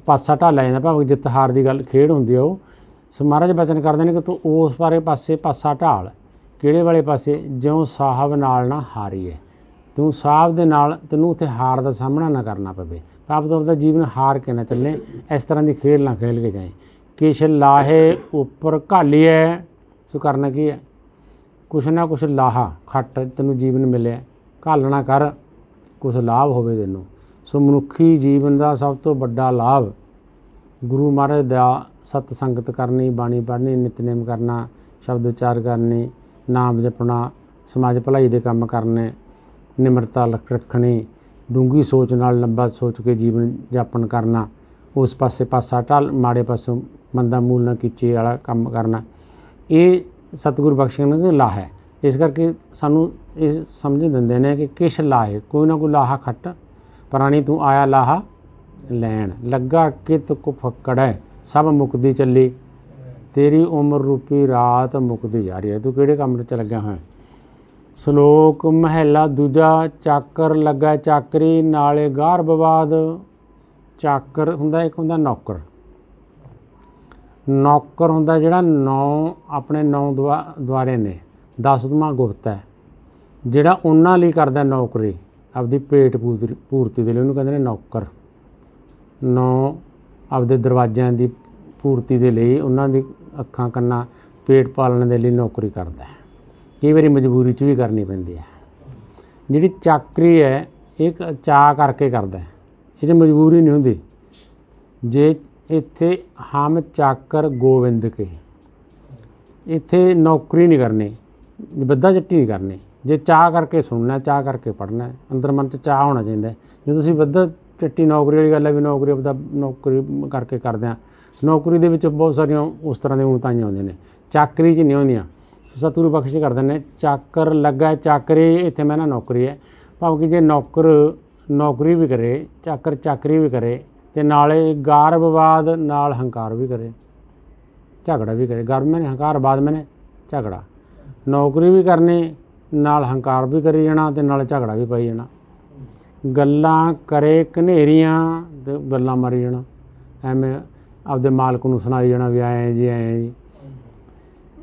ਪਾਸਾ ਢਾਲਿਆ ਜਾਂਦਾ, ਭਾਵੇਂ ਜਿੱਤ ਹਾਰ ਦੀ ਗੱਲ ਖੇਡ ਹੁੰਦੀ ਆ ਉਹ। ਸੋ ਮਹਾਰਾਜ ਬਚਨ ਕਰਦੇ ਨੇ ਕਿ ਤੂੰ ਉਸ ਬਾਰੇ ਪਾਸੇ ਪਾਸਾ ਢਾਲ, ਕਿਹੜੇ ਵਾਲੇ ਪਾਸੇ? ਜਿਉਂ ਸਾਹਿਬ ਨਾਲ ਨਾ ਹਾਰੀਏ। ਤੂੰ ਸਾਹਿਬ ਦੇ ਨਾਲ ਤੈਨੂੰ ਉੱਥੇ ਹਾਰ ਦਾ ਸਾਹਮਣਾ ਨਾ ਕਰਨਾ ਪਵੇ। ਆਪ ਤੋਂ ਆਪਦਾ ਜੀਵਨ ਹਾਰ ਕੇ ਨਾ ਚੱਲੇ, ਇਸ ਤਰ੍ਹਾਂ ਦੀ ਖੇਡ ਨਾ ਖੇਲ ਕੇ ਜਾਏ ਕਿਛ ਲਾਹੇ ਉੱਪਰ ਘਾਲੀਏ ਸੋ ਕਰਨਾ ਕੀ ਹੈ? ਕੁਛ ਨਾ ਕੁਛ ਲਾਹਾ ਖੱਟ ਤੈਨੂੰ ਜੀਵਨ ਮਿਲਿਆ। ਘਾਲਣਾ ਕਰ, ਕੁਛ ਲਾਭ ਹੋਵੇ ਤੈਨੂੰ। ਸੋ ਮਨੁੱਖੀ ਜੀਵਨ ਦਾ ਸਭ ਤੋਂ ਵੱਡਾ ਲਾਭ ਗੁਰੂ ਮਹਾਰਾਜ ਦਾ ਸਤ ਸੰਗਤ ਕਰਨੀ, ਬਾਣੀ ਪੜ੍ਹਨੀ, ਨਿਤਨੇਮ ਕਰਨਾ, ਸ਼ਬਦ ਉਚਾਰ ਕਰਨੀ, ਨਾਮ ਜਪਣਾ, ਸਮਾਜ ਭਲਾਈ ਦੇ ਕੰਮ ਕਰਨੇ, ਨਿਮਰਤਾ ਰੱਖ- ਰੱਖਣੀ ਡੂੰਗੀ ਸੋਚ ਨਾਲ ਲੰਬਾ ਸੋਚ ਕੇ ਜੀਵਨ ਜਾਪਨ ਕਰਨਾ, ਉਸ ਪਾਸੇ ਪਾਸਾ ਢਾਲ, ਮਾੜੇ ਪਾਸੋਂ ਮੰਦਾ ਮੂਲ ਨਾ ਕੀਚੇ ਵਾਲਾ ਕੰਮ ਕਰਨਾ, ਇਹ ਸਤਿਗੁਰ ਬਖਸ਼ਣ ਦਾ ਲਾਹ ਹੈ। ਇਸ ਕਰਕੇ ਸਾਨੂੰ ਇਹ ਸਮਝ ਦਿੰਦੇ ਨੇ ਕਿ ਕਿਛ ਲਾਹੇ ਕੋਈ ਨਾ ਕੋਈ ਲਾਹਾ ਖੱਟ ਪ੍ਰਾਣੀ ਤੂੰ ਆਇਆ ਲਾਹਾ ਲੈਣ। ਲੱਗਾ ਕਿਤ ਕੋ ਫੱਕੜੈ, ਸਭ ਮੁਕਦੀ ਚੱਲੀ। ਤੇਰੀ ਉਮਰ ਰੂਪੀ ਰਾਤ ਮੁਕਦੀ ਜਾ ਰਹੀ ਹੈ। ਤੂੰ ਕਿਹੜੇ ਕੰਮ 'ਚ ਲੱਗਿਆ ਹੋਇਆ ਸ਼ਲੋਕ ਮਹਿਲਾ ਦੂਜਾ, ਚਾਕਰ ਲੱਗਾ ਚਾਕਰੀ, ਨਾਲੇ ਗਾਰ ਵਿਵਾਦ ਚਾਕਰ ਹੁੰਦਾ, ਇੱਕ ਹੁੰਦਾ ਨੌਕਰ। ਨੌਕਰ ਹੁੰਦਾ ਜਿਹੜਾ ਨੌ ਆਪਣੇ ਨੌ ਦੁਆ ਦੁਆਰੇ ਨੇ। ਦਸਵਾਂ ਗੁਪਤ ਹੈ। ਜਿਹੜਾ ਉਹਨਾਂ ਲਈ ਕਰਦਾ ਨੌਕਰੀ। ਆਪਦੀ ਪੇਟ ਪੂਰੀ- ਪੂਰਤੀ ਦੇ ਲਈ ਉਹਨੂੰ ਕਹਿੰਦੇ ਨੇ ਨੌਕਰ। ਨੌ ਆਪਦੇ ਦਰਵਾਜ਼ਿਆਂ ਦੀ ਪੂਰਤੀ ਦੇ ਲਈ ਉਹਨਾਂ ਦੀ ਅੱਖਾਂ ਕੰਨਾਂ ਪੇਟ ਪਾਲਣ ਦੇ ਲਈ ਨੌਕਰੀ ਕਰਦਾ ਹੈ। ਕਈ ਵਾਰੀ ਮਜਬੂਰੀ 'ਚ ਵੀ ਕਰਨੀ ਪੈਂਦੀ ਹੈ। ਜਿਹੜੀ ਚਾਕਰੀ ਹੈ ਇੱਕ ਚਾਅ ਕਰਕੇ ਕਰਦਾ ਹੈ। ਇਹ 'ਚ ਮਜਬੂਰੀ ਨਹੀਂ ਹੁੰਦੀ। ਜੇ ਇੱਥੇ ਹਮ ਚਾਕਰ ਗੋਬਿੰਦ ਕੇ ਇੱਥੇ ਨੌਕਰੀ ਨਹੀਂ ਕਰਨੀ ਬੱਦਾ ਚੱਟੀ ਨਹੀਂ ਕਰਨੀ। ਜੇ ਚਾਹ ਕਰਕੇ ਸੁਣਨਾ, ਚਾਹ ਕਰਕੇ ਪੜ੍ਹਨਾ, ਅੰਦਰ ਮਨ 'ਚ ਚਾਹ ਹੋਣਾ ਚਾਹੀਦਾ ਜੇ ਤੁਸੀਂ ਵੱਧ ਚੱਟੀ ਨੌਕਰੀ ਵਾਲੀ ਗੱਲ ਹੈ ਵੀ ਨੌਕਰੀ ਆਪਦਾ ਨੌਕਰੀ ਕਰਕੇ ਕਰਦੇ ਆ ਨੌਕਰੀ ਦੇ ਵਿੱਚ ਬਹੁਤ ਸਾਰੀਆਂ ਉਸ ਤਰ੍ਹਾਂ ਦੀਆਂ ਉਤਾਈਆਂ ਆਉਂਦੀਆਂ ਨੇ। ਚਾਕਰੀ 'ਚ ਨਹੀਂ ਆਉਂਦੀਆਂ। ਸਤਿਗੁਰੂ ਬਖਸ਼ ਕਰ ਦਿੰਦੇ ਚਾਕਰ ਲੱਗਾ ਚਾਕਰੀ, ਇੱਥੇ ਮੈਂ ਨਾ ਨੌਕਰੀ ਹੈ। ਭਾਵੇਂ ਕਿ ਜੇ ਨੌਕਰ, ਨੌਕਰੀ ਵੀ ਕਰੇ, ਚਾਕਰ ਚਾਕਰੀ ਵੀ ਕਰੇ, ਤੇ ਨਾਲੇ ਗਾਰ ਨਾਲ ਹੰਕਾਰ ਵੀ ਕਰੇ, ਝਗੜਾ ਵੀ ਕਰੇ। ਗਰ ਮੈਨੇ, ਹੰਕਾਰ ਬਾਦ ਮੈਨੇ, ਝਗੜਾ। ਨੌਕਰੀ ਵੀ ਕਰਨੀ ਨਾਲ ਹੰਕਾਰ ਵੀ ਕਰੀ ਜਾਣਾ ਤੇ ਨਾਲ ਝਗੜਾ ਵੀ ਪਾਈ ਜਾਣਾ। ਗੱਲਾਂ ਕਰੇ ਘਨੇਰੀਆਂ ਤੇ ਗੱਲਾਂ ਮਾਰੀ ਜਾਣਾ। ਐਵੇਂ ਆਪਦੇ ਮਾਲਕ ਨੂੰ ਸੁਣਾਈ ਜਾਣਾ ਵੀ ਆਏ ਜੀ ਆਏ ਜੀ।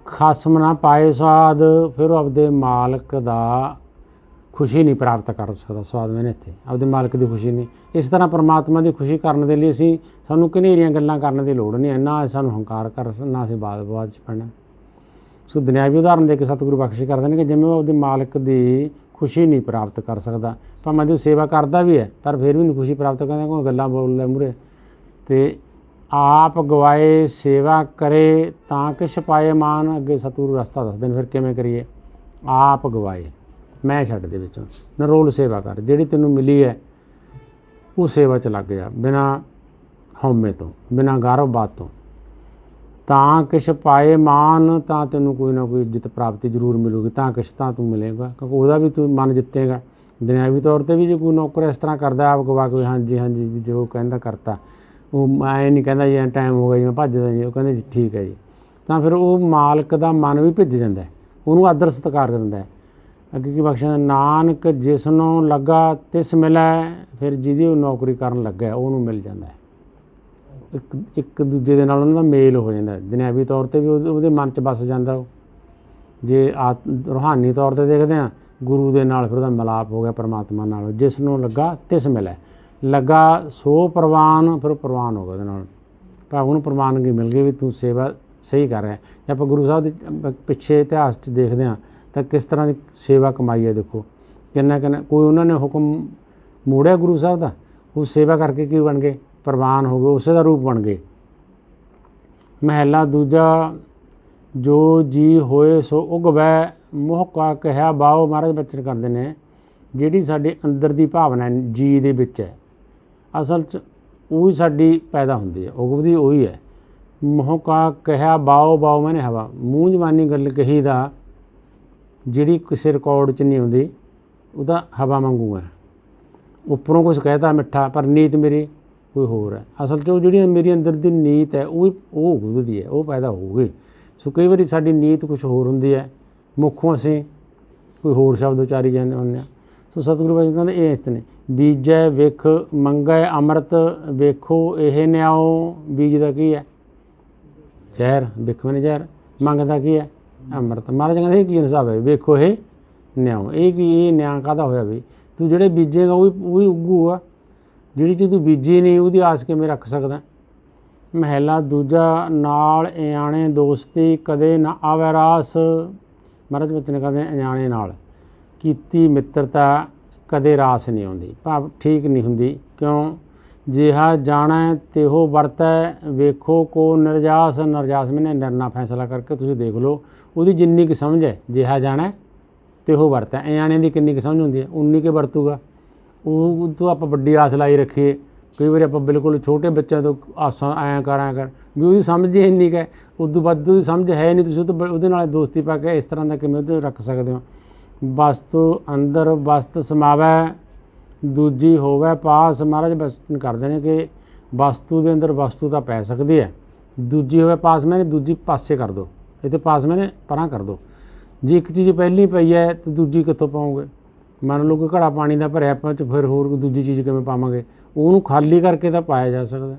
ਖਸਮ ਨਾ ਪਾਏ ਸਵਾਦ, ਫਿਰ ਉਹ ਆਪਦੇ ਮਾਲਕ ਦਾ ਖੁਸ਼ੀ ਨਹੀਂ ਪ੍ਰਾਪਤ ਕਰ ਸਕਦਾ ਸਵਾਦ ਮੈਨੇ ਇੱਥੇ। ਆਪਦੇ ਮਾਲਕ ਦੀ ਖੁਸ਼ੀ ਨਹੀਂ। ਇਸ ਤਰ੍ਹਾਂ ਪਰਮਾਤਮਾ ਦੀ ਖੁਸ਼ੀ ਕਰਨ ਦੇ ਲਈ ਅਸੀਂ ਸਾਨੂੰ ਘਨੇਰੀਆਂ ਗੱਲਾਂ ਕਰਨ ਦੀ ਲੋੜ ਨਹੀਂ। ਹੈ ਨਾ ਸਾਨੂੰ ਹੰਕਾਰ ਕਰ, ਨਾ ਅਸੀਂ ਬਾਦ ਬਾਦ ਚ ਪੈਣਾ। ਸੋ ਦੁਨਿਆਵੀ ਉਦਾਹਰਨ ਦੇ ਕੇ ਸਤਿਗੁਰੂ ਬਖਸ਼ਿਸ਼ ਕਰਦੇ ਨੇ ਕਿ ਜਿਵੇਂ ਉਹ ਆਪਦੇ ਮਾਲਕ ਦੀ ਖੁਸ਼ੀ ਨਹੀਂ ਪ੍ਰਾਪਤ ਕਰ ਸਕਦਾ। ਭਾਵੇਂ ਉਹ ਸੇਵਾ ਕਰਦਾ ਵੀ ਹੈ, ਪਰ ਫਿਰ ਵੀ ਨਹੀਂ ਖੁਸ਼ੀ ਪ੍ਰਾਪਤ ਕਰਦਾ, ਕੋਈ ਗੱਲਾਂ ਬੋਲਦਾ ਮੂਰੇ ਤੇ ਆਪ ਗਵਾਏ ਸੇਵਾ ਕਰੇ ਤਾਂ ਕਿ ਛਪਾਏ ਮਾਨ, ਅੱਗੇ ਸਤਿਗੁਰੂ ਰਸਤਾ ਦੱਸਦੇ ਨੇ ਫਿਰ ਕਿਵੇਂ ਕਰੀਏ? ਆਪ ਗਵਾਏ, ਮੈਂ ਛੱਡ ਦੇ ਵਿੱਚੋਂ। ਨਰੋਲ ਸੇਵਾ ਕਰ, ਜਿਹੜੀ ਤੈਨੂੰ ਮਿਲੀ ਹੈ, ਉਹ ਸੇਵਾ ਚ ਲੱਗ ਜਾ, ਬਿਨਾ ਹਉਮੈ ਤੋਂ, ਬਿਨਾ ਬਾਤ ਤੋਂ। ਤਾਂ ਕਿਛ ਪਾਏ ਮਾਨ, ਤਾਂ ਤੈਨੂੰ ਕੋਈ ਨਾ ਕੋਈ ਇੱਜ਼ਤ ਪ੍ਰਾਪਤੀ ਜ਼ਰੂਰ ਮਿਲੂਗੀ, ਤਾਂ ਕਿਛ ਤਾਂ ਤੂੰ ਮਿਲੇਗਾ, ਕਿਉਂਕਿ ਉਹਦਾ ਵੀ ਤੂੰ ਮਨ ਜਿੱਤੇਗਾ। ਦੁਨਿਆਵੀ ਤੌਰ ਤੇ ਵੀ ਜੇ ਕੋਈ ਨੌਕਰ ਇਸ ਤਰ੍ਹਾਂ ਕਰਦਾ, ਆਪ ਗਵਾ ਕੇ ਹਾਂਜੀ ਹਾਂਜੀ ਜੋ ਕਹਿੰਦਾ ਕਰਤਾ। ਉਹ ਐ ਨਹੀਂ ਕਹਿੰਦਾ ਜੀ ਟਾਈਮ ਹੋ ਗਿਆ ਜੀ, ਮੈਂ ਭੱਜਦਾ ਜੀ, ਉਹ ਕਹਿੰਦੇ ਜੀ ਠੀਕ ਹੈ ਜੀ। ਤਾਂ ਫਿਰ ਉਹ ਮਾਲਕ ਦਾ ਮਨ ਵੀ ਭਿੱਜ ਜਾਂਦਾ ਉਹਨੂੰ ਆਦਰ ਸਤਿਕਾਰ ਦਿੰਦਾ ਹੈ। ਅੱਗੇ ਕੀ ਬਖਸ਼ਿਆ, ਨਾਨਕ ਜਿਸ ਨੂੰ ਲੱਗਾ ਤਿਸ ਮਿਲੈ, ਫਿਰ ਜਿਹਦੀ ਉਹ ਨੌਕਰੀ ਕਰਨ ਲੱਗਾ ਉਹਨੂੰ ਮਿਲ ਜਾਂਦਾ ਇੱਕ ਇੱਕ ਦੂਜੇ ਦੇ ਨਾਲ ਉਹਨਾਂ ਦਾ ਮੇਲ ਹੋ ਜਾਂਦਾ ਦੁਨਿਆਵੀ ਤੌਰ ਤੇ ਵੀ ਉਹਦੇ ਮਨ 'ਚ ਵਸ ਜਾਂਦਾ ਉਹ। ਜੇ ਆਤ ਰੂਹਾਨੀ ਤੌਰ ਤੇ ਦੇਖਦੇ ਆ ਗੁਰੂ ਦੇ ਨਾਲ ਫਿਰ ਉਹਦਾ ਮਿਲਾਪ ਹੋ ਗਿਆ ਪਰਮਾਤਮਾ ਨਾਲ। ਜਿਸ ਨੂੰ ਲੱਗਾ, ਤਿਸ ਮਿਲੈ ਲੱਗਾ ਸੋ ਪ੍ਰਵਾਨ, ਫਿਰ ਪ੍ਰਵਾਨ ਹੋ ਗਿਆ ਉਹਦੇ ਨਾਲ। ਭਾਵ ਉਹਨੂੰ ਪ੍ਰਵਾਨਗੀ ਮਿਲ ਗਈ ਵੀ ਤੂੰ ਸੇਵਾ ਸਹੀ ਕਰ ਰਿਹਾ। ਜੇ ਆਪਾਂ ਗੁਰੂ ਸਾਹਿਬ ਦੇ ਪਿੱਛੇ ਇਤਿਹਾਸ 'ਚ ਦੇਖਦੇ ਆ ਤਾਂ ਕਿਸ ਤਰ੍ਹਾਂ ਦੀ ਸੇਵਾ ਕਮਾਈ ਹੈ ਦੇਖੋ। ਕਿੰਨਾ ਕਿੰਨਾ ਕੋਈ ਉਹਨਾਂ ਨੇ ਹੁਕਮ ਮੋੜਿਆ ਗੁਰੂ ਸਾਹਿਬ ਦਾ? ਉਹ ਸੇਵਾ ਕਰਕੇ ਕੀ ਬਣ ਗਏ? ਪ੍ਰਵਾਨ ਹੋ ਗਏ, ਉਸੇ ਦਾ ਰੂਪ ਬਣ ਗਏ। ਮਹਿਲਾ ਦੂਜਾ, ਜੋ ਜੀ ਹੋਏ ਸੋ ਉਗਵੈ, ਮੋਹ ਕਾ ਕਹਿਆ ਬਾਓ, ਮਹਾਰਾਜ ਬਚਨ ਕਰਦੇ ਨੇ, ਜਿਹੜੀ ਸਾਡੇ ਅੰਦਰ ਦੀ ਭਾਵਨਾ ਜੀ ਦੇ ਵਿੱਚ ਹੈ। ਅਸਲ 'ਚ ਉਹ ਹੀ ਸਾਡੀ ਪੈਦਾ ਹੁੰਦੀ ਹੈ, ਉਗਵਦੀ ਉਹੀ ਹੈ। ਮੋਹ ਕਾ ਕਹਿਆ ਬਾਓ ਬਾਓ ਮੈਨੇ ਹਵਾ। ਮੂੰਹ ਜਵਾਨੀ ਗੱਲ ਕਹੀ ਦਾ ਜਿਹੜੀ ਕਿਸੇ ਰਿਕਾਰਡ 'ਚ ਨਹੀਂ ਹੁੰਦੀ ਉਹਦਾ ਹਵਾ ਵਾਂਗੂ ਹੈ। ਉੱਪਰੋਂ ਕੁਝ ਕਹਿਤਾ ਮਿੱਠਾ, ਪਰ ਨੀਤ ਮੇਰੀ ਕੋਈ ਹੋਰ ਹੈ। ਅਸਲ 'ਚ ਉਹ ਜਿਹੜੀ ਮੇਰੀ ਅੰਦਰ ਦੀ ਨੀਤ ਹੈ, ਉਹ ਹੀ- ਉਹ ਉਗਦੀ ਹੈ, ਉਹ ਪੈਦਾ ਹੋ ਗਈ। ਸੋ ਕਈ ਵਾਰੀ ਸਾਡੀ ਨੀਤ ਕੁਝ ਹੋਰ ਹੁੰਦੀ ਹੈ। ਮੁੱਖੋਂ ਅਸੀਂ ਕੋਈ ਹੋਰ ਸ਼ਬਦ ਉਚਾਰੀ ਜਾਂਦੇ ਹੁੰਦੇ ਹਾਂ। ਸੋ ਸਤਿਗੁਰੂ ਬਾਈ ਕਹਿੰਦੇ ਇਹ ਇਸ ਨੇ, ਬੀਜੈ ਵੇਖ, ਮੰਗੈ ਅੰਮ੍ਰਿਤ, ਵੇਖੋ ਇਹ ਨਿਆਓ ਬੀਜ ਦਾ ਕੀ ਹੈ? ਜ਼ਹਿਰ, ਵੇਖ ਨੇ ਜ਼ਹਿਰ। ਮੰਗਦਾ ਕੀ ਹੈ? ਅੰਮ੍ਰਿਤ। ਮਹਾਰਾਜ ਕਹਿੰਦੇ ਇਹ ਕੀ ਹਿਸਾਬ ਹੈ? ਵੇਖੋ ਇਹ ਨਿਆਓ ਇਹ ਕੀ, ਇਹ ਨਿਆਂ ਕਾਦਾ ਹੋਇਆ ਵੀ? ਤੂੰ ਜਿਹੜੇ ਬੀਜੇਗਾ, ਉਹ ਵੀ ਉਹ ਹੀ ਉੱਗੂਗਾ। ਜਿਹੜੀ ਚੀਜ਼ ਤੂੰ ਬੀਜੀ ਨਹੀਂ, ਉਹਦੀ ਆਸ ਕਿਵੇਂ ਰੱਖ ਸਕਦਾ? ਮਹਿਲਾ ਦੂਜਾ, ਨਾਲ ਇਆਣੇ ਦੋਸਤੀ, ਕਦੇ ਨਾ ਆਵੇ ਰਾਸ। ਮਹਾਰਾਜ ਬਚਨ ਕਰਦੇ ਨੇ ਇਆਣੇ ਨਾਲ। ਕੀਤੀ ਮਿੱਤਰਤਾ ਕਦੇ ਰਾਸ ਨਹੀਂ ਆਉਂਦੀ। ਭਾਵ ਠੀਕ ਨਹੀਂ ਹੁੰਦੀ। ਕਿਉਂ? ਜਿਹਾ ਜਾਣਾ ਤੇ ਉਹ ਵਰਤੈ। ਵੇਖੋ ਕੋ ਨਿਰਜਾਸ। ਨਿਰਜਾਸ ਮੈਨੇ ਨਿਰਣਾ ਫੈਸਲਾ ਕਰਕੇ ਤੁਸੀਂ ਦੇਖ ਲਓ। ਉਹਦੀ ਜਿੰਨੀ ਕੁ ਸਮਝ ਹੈ, ਜਿਹਾ ਜਾਣਾ ਜਾਣੈ ਉਹ ਵਰਤੈ ਇਆਣੇ ਦੀ ਕਿੰਨੀ ਕੁ ਸਮਝ ਹੁੰਦੀ ਹੈ? ਉਨੀ ਕੁ ਵਰਤੂਗਾ। ਉਹ ਤੋਂ ਆਪਾਂ ਵੱਡੀ ਆਸ ਲਾਈ ਰੱਖੀਏ। ਕਈ ਵਾਰੀ ਆਪਾਂ ਬਿਲਕੁਲ ਛੋਟੇ ਬੱਚਿਆਂ ਤੋਂ ਆਸਾਂ ਆਇਆ ਕਰ, ਐਂ ਕਰ। ਵੀ ਉਹਦੀ ਸਮਝ ਹੀ ਇੰਨੀ ਕੁ ਹੈ। ਉਦੋਂ ਵੱਧ ਉਹਦੀ ਸਮਝ ਹੈ ਨਹੀਂ, ਤੁਸੀਂ ਉਹ ਤੋਂ ਬ- ਉਹਦੇ ਨਾਲ ਦੋਸਤੀ ਪਾ ਕੇ ਇਸ ਤਰ੍ਹਾਂ ਦਾ ਕਿਵੇਂ ਉਹਦੇ ਰੱਖ ਸਕਦੇ ਹੋ। ਵਸਤੂ ਅੰਦਰ ਵਸਤ ਸਮਾਵੈ, ਦੂਜੀ ਹੋਵੇ ਪਾਸ। ਮਹਾਰਾਜ ਬਸ ਕਰਦੇ ਨੇ ਕਿ ਵਸਤੂ ਦੇ ਅੰਦਰ ਵਸਤੂ ਤਾਂ ਪੈ ਸਕਦੀ ਹੈ। ਦੂਜੀ ਹੋਵੇ ਪਾਸ ਮੈਨੇ, ਦੂਜੀ ਪਾਸੇ ਕਰ ਦਿਓ ਇਹ ਤੇ ਪਾਸ ਮੈਨੇ ਪਰਾਂ ਕਰ ਦਿਓ ਜੇ ਇੱਕ ਚੀਜ਼ ਪਹਿਲੀ ਪਈ ਹੈ ਤੇ ਦੂਜੀ ਕਿੱਥੋਂ ਪਾਉਂਗੇ ਮੰਨ ਲਓ ਕਿ ਘੜਾ ਪਾਣੀ ਦਾ ਭਰਿਆ ਆਪਾਂ ਚ ਫਿਰ ਹੋਰ ਦੂਜੀ ਚੀਜ਼ ਕਿਵੇਂ ਪਾਵਾਂਗੇ? ਉਹਨੂੰ ਖਾਲੀ ਕਰਕੇ ਤਾਂ ਪਾਇਆ ਜਾ ਸਕਦਾ।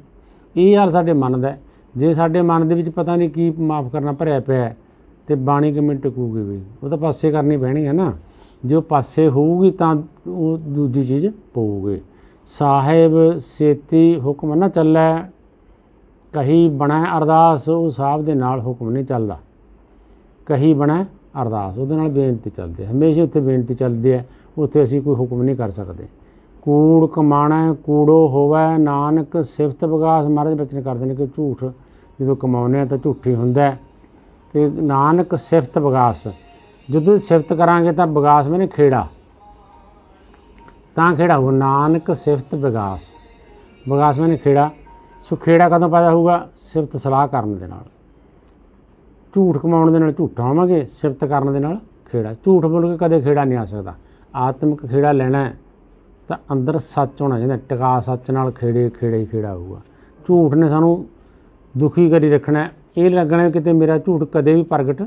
ਇਹ ਹਾਲ ਸਾਡੇ ਮਨ ਦਾ ਜੇ ਸਾਡੇ ਮਨ ਦੇ ਵਿੱਚ ਪਤਾ ਨਹੀਂ ਕੀ ਮਾਫ ਕਰਨਾ ਭਰਿਆ ਪਿਆ ਹੈ, ਤੇ ਬਾਣੀ ਕਿਵੇਂ ਟਿਕੂਗੀ ਵੀ ਉਹ ਤਾਂ ਪਾਸੇ ਕਰਨੀ ਪੈਣੀ ਹੈ ਨਾ। ਜੇ ਉਹ ਪਾਸੇ ਹੋਊਗੀ ਤਾਂ ਉਹ ਦੂਜੀ ਚੀਜ਼ ਪਊਗੀ। ਸਾਹਿਬ ਸੇਤੀ ਹੁਕਮ ਨਾ ਚੱਲੈ ਕਹੀ ਬਣੈ ਅਰਦਾਸ ਉਹ ਸਾਹਿਬ ਦੇ ਨਾਲ ਹੁਕਮ ਨਹੀਂ ਚੱਲਦਾ। ਕਹੀ ਬਣੈ ਅਰਦਾਸ ਉਹਦੇ ਨਾਲ ਬੇਨਤੀ ਚੱਲਦੀ ਹੈ। ਹਮੇਸ਼ਾ ਉੱਥੇ ਬੇਨਤੀ ਚੱਲਦੀ ਹੈ। ਉੱਥੇ ਅਸੀਂ ਕੋਈ ਹੁਕਮ ਨਹੀਂ ਕਰ ਸਕਦੇ। ਕੂੜ ਕਮਾਣਾ ਕੂੜੋ ਹੋਵੇ, ਨਾਨਕ ਸਿਫਤ ਵਿਗਾਸ ਮਹਾਰਾਜ ਬਚਨ ਕਰਦੇ ਨੇ ਕਿ ਝੂਠ ਜਦੋਂ ਕਮਾਉਂਦੇ ਆ ਤਾਂ ਝੂਠੀ ਹੁੰਦਾ ਹੈ। ਤੇ ਨਾਨਕ ਸਿਫਤ ਵਿਗਾਸ, ਜਦੋਂ ਸਿਫਤ ਕਰਾਂਗੇ ਤਾਂ ਵਿਗਾਸ ਮੈਨੇ ਖੇੜਾ। ਤਾਂ ਖੇੜਾ ਹੋ ਨਾਨਕ ਸਿਫਤ ਵਿਗਾਸ। ਵਿਗਾਸ ਮੈਨੇ ਖੇੜਾ। ਸੋ ਖੇੜਾ ਕਦੋਂ ਪੈਦਾ ਹੋਊਗਾ? ਸਿਫਤ ਸਲਾਹ ਕਰਨ ਦੇ ਨਾਲ। ਝੂਠ ਕਮਾਉਣ ਦੇ ਨਾਲ ਝੂਠਾ ਹੋਵਾਂਗੇ, ਸਿਫਤ ਕਰਨ ਦੇ ਨਾਲ ਖੇੜਾ। ਝੂਠ ਬੋਲ ਕੇ ਕਦੇ ਖੇੜਾ ਨਹੀਂ ਆ ਸਕਦਾ। ਆਤਮਿਕ ਖੇੜਾ ਲੈਣਾ ਤਾਂ ਅੰਦਰ ਸੱਚ ਹੋਣਾ ਚਾਹੀਦਾ ਟਿਕਾ ਸੱਚ ਨਾਲ ਖੇੜੇ ਖੇੜੇ ਖੇੜਾ ਹੋਊਗਾ। ਝੂਠ ਨੇ ਸਾਨੂੰ ਦੁਖੀ ਕਰੀ ਰੱਖਣਾ ਇਹ ਲੱਗਣਾ ਕਿਤੇ ਮੇਰਾ ਝੂਠ ਕਦੇ ਵੀ ਪ੍ਰਗਟ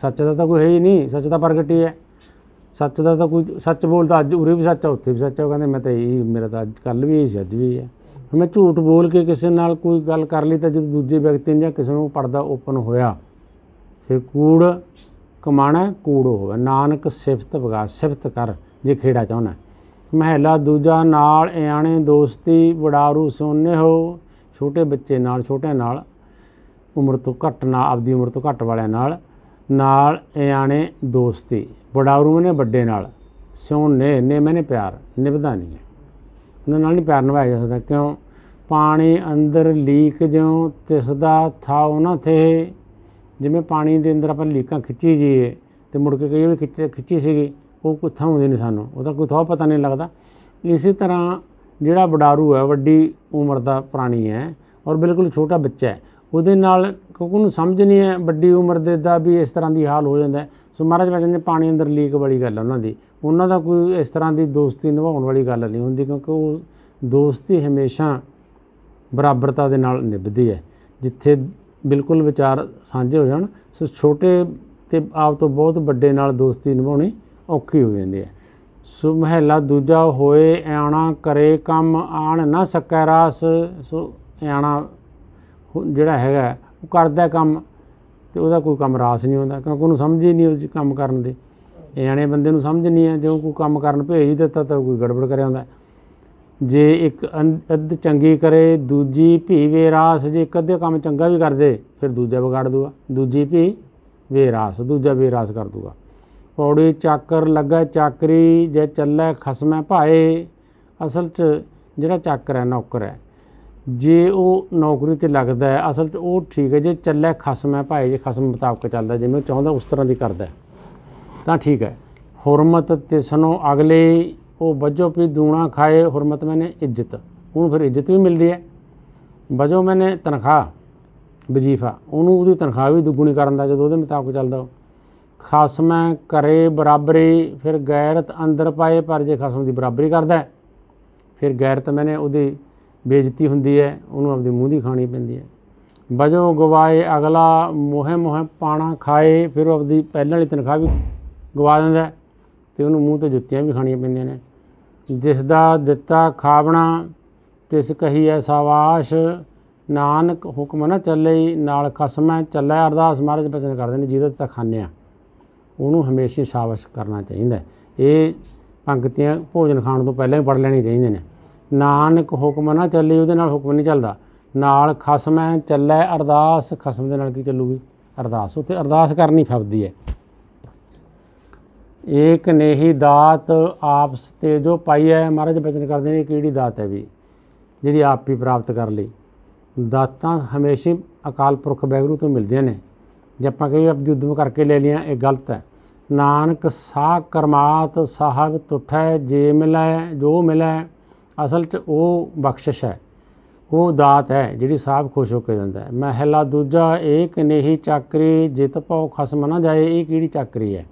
ਸੱਚ ਦਾ ਤਾਂ ਕੋਈ ਹੈ ਹੀ ਨਹੀਂ। ਸੱਚ ਦਾ ਪ੍ਰਗਟ ਹੀ ਹੈ। ਸੱਚ ਦਾ ਤਾਂ ਕੋਈ ਸੱਚ ਬੋਲਦਾ ਅੱਜ, ਉਰੇ ਵੀ ਸੱਚ ਆ, ਉੱਥੇ ਵੀ ਸੱਚ ਆ। ਉਹ ਕਹਿੰਦੇ, ਮੈਂ ਤਾਂ ਇਹ ਮੇਰਾ ਤਾਂ ਅੱਜ ਕੱਲ ਵੀ ਇਹ ਸੀ ਅੱਜ ਵੀ ਇਹ ਹੈ ਮੈਂ ਝੂਠ ਬੋਲ ਕੇ ਕਿਸੇ ਨਾਲ ਕੋਈ ਗੱਲ ਕਰ ਲਈ ਤਾਂ ਜਦੋਂ ਦੂਜੇ ਵਿਅਕਤੀ ਨੇ ਜਾਂ ਕਿਸੇ ਨੂੰ ਪਰਦਾ ਓਪਨ ਹੋਇਆ, ਫਿਰ ਕੂੜ ਕਮਾਣਾ ਕੂੜੋ ਹੋਵੇ। ਨਾਨਕ ਸਿਫਤ ਵਗਾ ਸਿਫਤ ਕਰ ਜੇ ਖੇੜਾ ਚਾਹੁੰਦਾ ਮਹਿਲਾ ਦੂਜਾ ਨਾਲ ਇਆਣੇ ਦੋਸਤੀ, ਵਡਾਰੂ ਸੋਨੇ ਹੋ। ਛੋਟੇ ਬੱਚੇ ਨਾਲ, ਛੋਟਿਆਂ ਨਾਲ ਉਮਰ ਤੋਂ ਘੱਟ ਨਾਲ ਆਪਦੀ ਉਮਰ ਤੋਂ ਘੱਟ ਵਾਲਿਆਂ ਨਾਲ ਨਾਲ ਇਆਣੇ ਦੋਸਤੀ। ਵਡਾਰੂ ਮੈਨੇ ਵੱਡੇ ਨਾਲ। ਸਿਉ ਨੇ ਮੈਨੇ ਪਿਆਰ, ਨਿਭਦਾ ਨਹੀਂ ਹੈ। ਉਹਨਾਂ ਨਾਲ ਨਹੀਂ ਪਿਆਰ ਨਿਭਾਇਆ ਜਾ ਸਕਦਾ। ਕਿਉਂ? ਪਾਣੀ ਅੰਦਰ ਲੀਕ ਜਿਉਂ, ਤਿਸਦਾ ਥਾਉ ਨਾ ਥੇ। ਜਿਵੇਂ ਪਾਣੀ ਦੇ ਅੰਦਰ ਆਪਾਂ ਲੀਕਾਂ ਖਿੱਚੀ ਜੀਏ ਤੇ ਮੁੜ ਕੇ ਕਈ ਵੀ ਖਿੱਚ ਖਿੱਚੀ ਸੀਗੀ, ਉਹ ਕਿੱਥੋਂ ਹੁੰਦੀ ਨਹੀਂ ਸਾਨੂੰ ਉਹਦਾ ਕੋਈ ਥਾਂ ਪਤਾ ਨਹੀਂ ਲੱਗਦਾ। ਇਸੇ ਤਰ੍ਹਾਂ ਜਿਹੜਾ ਬਡਾਰੂ ਹੈ, ਵੱਡੀ ਉਮਰ ਦਾ ਪ੍ਰਾਣੀ ਹੈ ਔਰ ਬਿਲਕੁਲ ਛੋਟਾ ਬੱਚਾ ਹੈ, ਉਹਦੇ ਨਾਲ ਕਿਉਂਕਿ ਉਹਨੂੰ ਸਮਝ ਨਹੀਂ ਹੈ ਵੱਡੀ ਉਮਰ ਦੇ ਦਾ ਵੀ ਇਸ ਤਰ੍ਹਾਂ ਦੀ ਹਾਲ ਹੋ ਜਾਂਦਾ ਸੋ ਮਹਾਰਾਜ ਬਚਨ ਨੇ ਪਾਣੀ ਅੰਦਰ ਲੀਕ ਵਾਲੀ ਗੱਲ ਹੈ ਉਹਨਾਂ ਦੀ। ਉਹਨਾਂ ਦਾ ਕੋਈ ਇਸ ਤਰ੍ਹਾਂ ਦੀ ਦੋਸਤੀ ਨਿਭਾਉਣ ਵਾਲੀ ਗੱਲ ਨਹੀਂ ਹੁੰਦੀ ਕਿਉਂਕਿ ਉਹ ਦੋਸਤੀ ਹਮੇਸ਼ਾ ਬਰਾਬਰਤਾ ਦੇ ਨਾਲ ਨਿਭਦੀ ਹੈ। ਜਿੱਥੇ ਬਿਲਕੁਲ ਵਿਚਾਰ ਸਾਂਝੇ ਹੋ ਜਾਣ। ਸੋ ਛੋਟੇ ਤੇ ਆਪ ਤੋਂ ਬਹੁਤ ਵੱਡੇ ਨਾਲ ਦੋਸਤੀ ਨਿਭਾਉਣੀ ਔਖੀ ਹੋ ਜਾਂਦੀ ਹੈ। ਸੋ ਮਹਿਲਾ ਦੂਜਾ ਹੋਏ ਆਣਾ ਕਰੇ ਕੰਮ, ਆਣ ਨਾ ਸਕੈ ਰਾਸ। ਸੋ ਆਣਾ ਜਿਹੜਾ ਹੈਗਾ, ਉਹ ਕਰਦਾ ਕੰਮ ਤੇ ਉਹਦਾ ਕੋਈ ਕੰਮ ਰਾਸ ਨਹੀਂ ਹੁੰਦਾ ਕਿਉਂਕਿ ਉਹਨੂੰ ਸਮਝ ਹੀ ਨਹੀਂ ਉਹ 'ਚ ਕੰਮ ਕਰਨ ਦੀ। ਇਆਣੇ ਬੰਦੇ ਨੂੰ ਸਮਝ ਨਹੀਂ ਹੈ, ਜੋ ਕੋਈ ਕੰਮ ਕਰਨ ਭੇਜ ਦਿੱਤਾ ਤਾਂ ਕੋਈ ਗੜਬੜ ਕਰਿਆ ਹੁੰਦਾ। ਜੇ ਇੱਕ ਅੱਧ ਚੰਗੀ ਕਰੇ, ਦੂਜੀ ਭੀ ਵੇਰਾਸ ਜੇ ਇੱਕ ਅੱਧੇ ਕੰਮ ਚੰਗਾ ਵੀ ਕਰਦੇ ਫਿਰ ਦੂਜਾ ਵਿਗਾੜ ਦੂਗਾ। ਦੂਜੀ ਭੀ ਵੇਰਾਸ ਦੂਜਾ ਵੇਰਾਸ ਕਰ ਦੂਗਾ। ਪੌੜੀ ਚਾਕਰ ਲੱਗਾ ਚਾਕਰੀ, ਜੇ ਚੱਲੇ ਖਸਮੈ ਭਾਏ। ਅਸਲ 'ਚ ਜਿਹੜਾ ਚਾਕਰ ਹੈ, ਨੌਕਰ ਹੈ। ਜੇ ਉਹ ਨੌਕਰੀ ਤੇ ਲੱਗਦਾ ਹੈ, ਅਸਲ 'ਚ ਉਹ ਠੀਕ ਹੈ, ਜੇ ਚੱਲੇ ਖਸਮੈ ਭਾਏ, ਜੇ ਖਸਮ ਮੁਤਾਬਕ ਚੱਲਦਾ, ਜਿਵੇਂ ਚਾਹੁੰਦਾ, ਉਸ ਤਰ੍ਹਾਂ ਦੀ ਕਰਦਾ ਤਾਂ ਠੀਕ ਹੈ। ਹੁਰਮਤ ਤਿਸਨੋਂ ਅਗਲੇ ਉਹ ਵਜੋ ਵੀ ਦੂਣਾ ਖਾਏ ਹੁਰਮਤ ਮੈਨੇ ਇੱਜ਼ਤ। ਉਹਨੂੰ ਫਿਰ ਇੱਜ਼ਤ ਵੀ ਮਿਲਦੀ ਹੈ। ਵਜੋ ਮੈਨੇ ਤਨਖਾਹ, ਵਜੀਫਾ, ਉਹਨੂੰ ਉਹਦੀ ਤਨਖਾਹ ਵੀ ਦੁੱਗਣੀ ਕਰਨ ਦਾ ਜਦੋਂ ਉਹਦੇ ਮੁਤਾਬਕ ਚੱਲਦਾ ਉਹ। ਖਸਮੈ ਕਰੇ ਬਰਾਬਰੀ, ਫਿਰ ਗੈਰਤ ਅੰਦਰ ਪਾਏ ਪਰ ਜੇ ਖਸਮ ਦੀ ਬਰਾਬਰੀ ਕਰਦਾ ਫਿਰ ਗੈਰਤ ਮੈਨੇ ਉਹਦੀ ਬੇਇੱਜ਼ਤੀ ਹੁੰਦੀ ਹੈ, ਉਹਨੂੰ ਆਪਦੀ ਮੂੰਹ ਦੀ ਖਾਣੀ ਪੈਂਦੀ ਹੈ। ਵਜੋ ਗਵਾਏ ਅਗਲਾ, ਮੋਹੇ ਮੋਹੇ ਪਾਣਾ ਖਾਏ, ਫਿਰ ਉਹ ਆਪਦੀ ਪਹਿਲਾਂ ਵਾਲੀ ਤਨਖਾਹ ਵੀ ਗਵਾ ਦਿੰਦਾ ਹੈ ਤੇ ਉਹਨੂੰ ਮੂੰਹ ਤੇ ਜੁੱਤੀਆਂ ਵੀ ਖਾਣੀਆਂ ਪੈਂਦੀਆਂ ਨੇ। ਜਿਸ ਦਾ ਦਿੱਤਾ ਖਾਵਣਾ ਤਿਸ ਕਹੀਐ ਸਾਵਾਸ਼। ਨਾਨਕ ਹੁਕਮ ਨਾ ਚੱਲੇ, ਨਾਲ ਖਸਮੈ ਚੱਲੇ। ਅਰਦਾਸ ਮਹਾਰਾਜ ਬਚਨ ਕਰਦੇ ਨੇ, ਜਿਹਦੇ ਤੇ ਖਾਂਦੇ ਆ। ਉਹਨੂੰ ਹਮੇਸ਼ਾ ਸ਼ਾਬਾਸ਼ ਕਰਨਾ ਚਾਹੀਦਾ ਇਹ ਪੰਕਤੀਆਂ ਭੋਜਨ ਖਾਣ ਤੋਂ ਪਹਿਲਾਂ ਹੀ ਪੜ੍ਹ ਲੈਣੀ ਚਾਹੀਦੀਆਂ ਨੇ। ਨਾਨਕ ਹੁਕਮ ਨਾ ਚੱਲੇ, ਉਹਦੇ ਨਾਲ ਹੁਕਮ ਨਹੀਂ ਚੱਲਦਾ। ਨਾਲ ਖਸਮੈ ਚੱਲੇ, ਅਰਦਾਸ ਖਸਮ ਦੇ ਨਾਲ ਕੀ ਚੱਲੂਗੀ? ਅਰਦਾਸ। ਉੱਥੇ ਅਰਦਾਸ ਕਰਨੀ ਫਬਦੀ ਹੈ। ਏਕ ਨੇਹੀ ਦਾਤ ਆਪਸ ਤੇ ਜੋ ਪਾਈ ਹੈ, ਮਹਾਰਾਜ ਬਚਨ ਕਰਦੇ ਨੇ ਕਿਹੜੀ ਦਾਤ ਹੈ ਵੀ? ਜਿਹੜੀ ਆਪ ਹੀ ਪ੍ਰਾਪਤ ਕਰ ਲਈ। ਦਾਤਾਂ ਹਮੇਸ਼ਾ ਅਕਾਲ ਪੁਰਖ ਵੈਗਰੂ ਤੋਂ ਮਿਲਦੀਆਂ ਨੇ। ਜੇ ਆਪਾਂ ਕਹੀਏ ਆਪਦੀ ਉਦਮ ਕਰਕੇ ਲੈ ਲਿਆ ਇਹ ਗਲਤ ਹੈ। ਨਾਨਕ ਸਾਹ ਕਰਮਾਤ ਸਾਹਿਬ ਤੁਠੈ, ਜੇ ਮਿਲੈ, ਜੋ ਮਿਲੈ, ਅਸਲ 'ਚ ਉਹ ਬਖਸ਼ਿਸ਼ ਹੈ। ਉਹ ਦਾਤ ਹੈ ਜਿਹੜੀ ਸਾਹਿਬ ਖੁਸ਼ ਹੋ ਕੇ ਦਿੰਦਾ ਹੈ। ਮਹਿਲਾ ਦੂਜਾ, ਏਕ ਨੇਹੀ ਚਾਕਰੀ, ਜਿਤ ਭਉ ਖਸਮ ਨਾ ਜਾਏ, ਇਹ ਕਿਹੜੀ ਚਾਕਰੀ ਹੈ?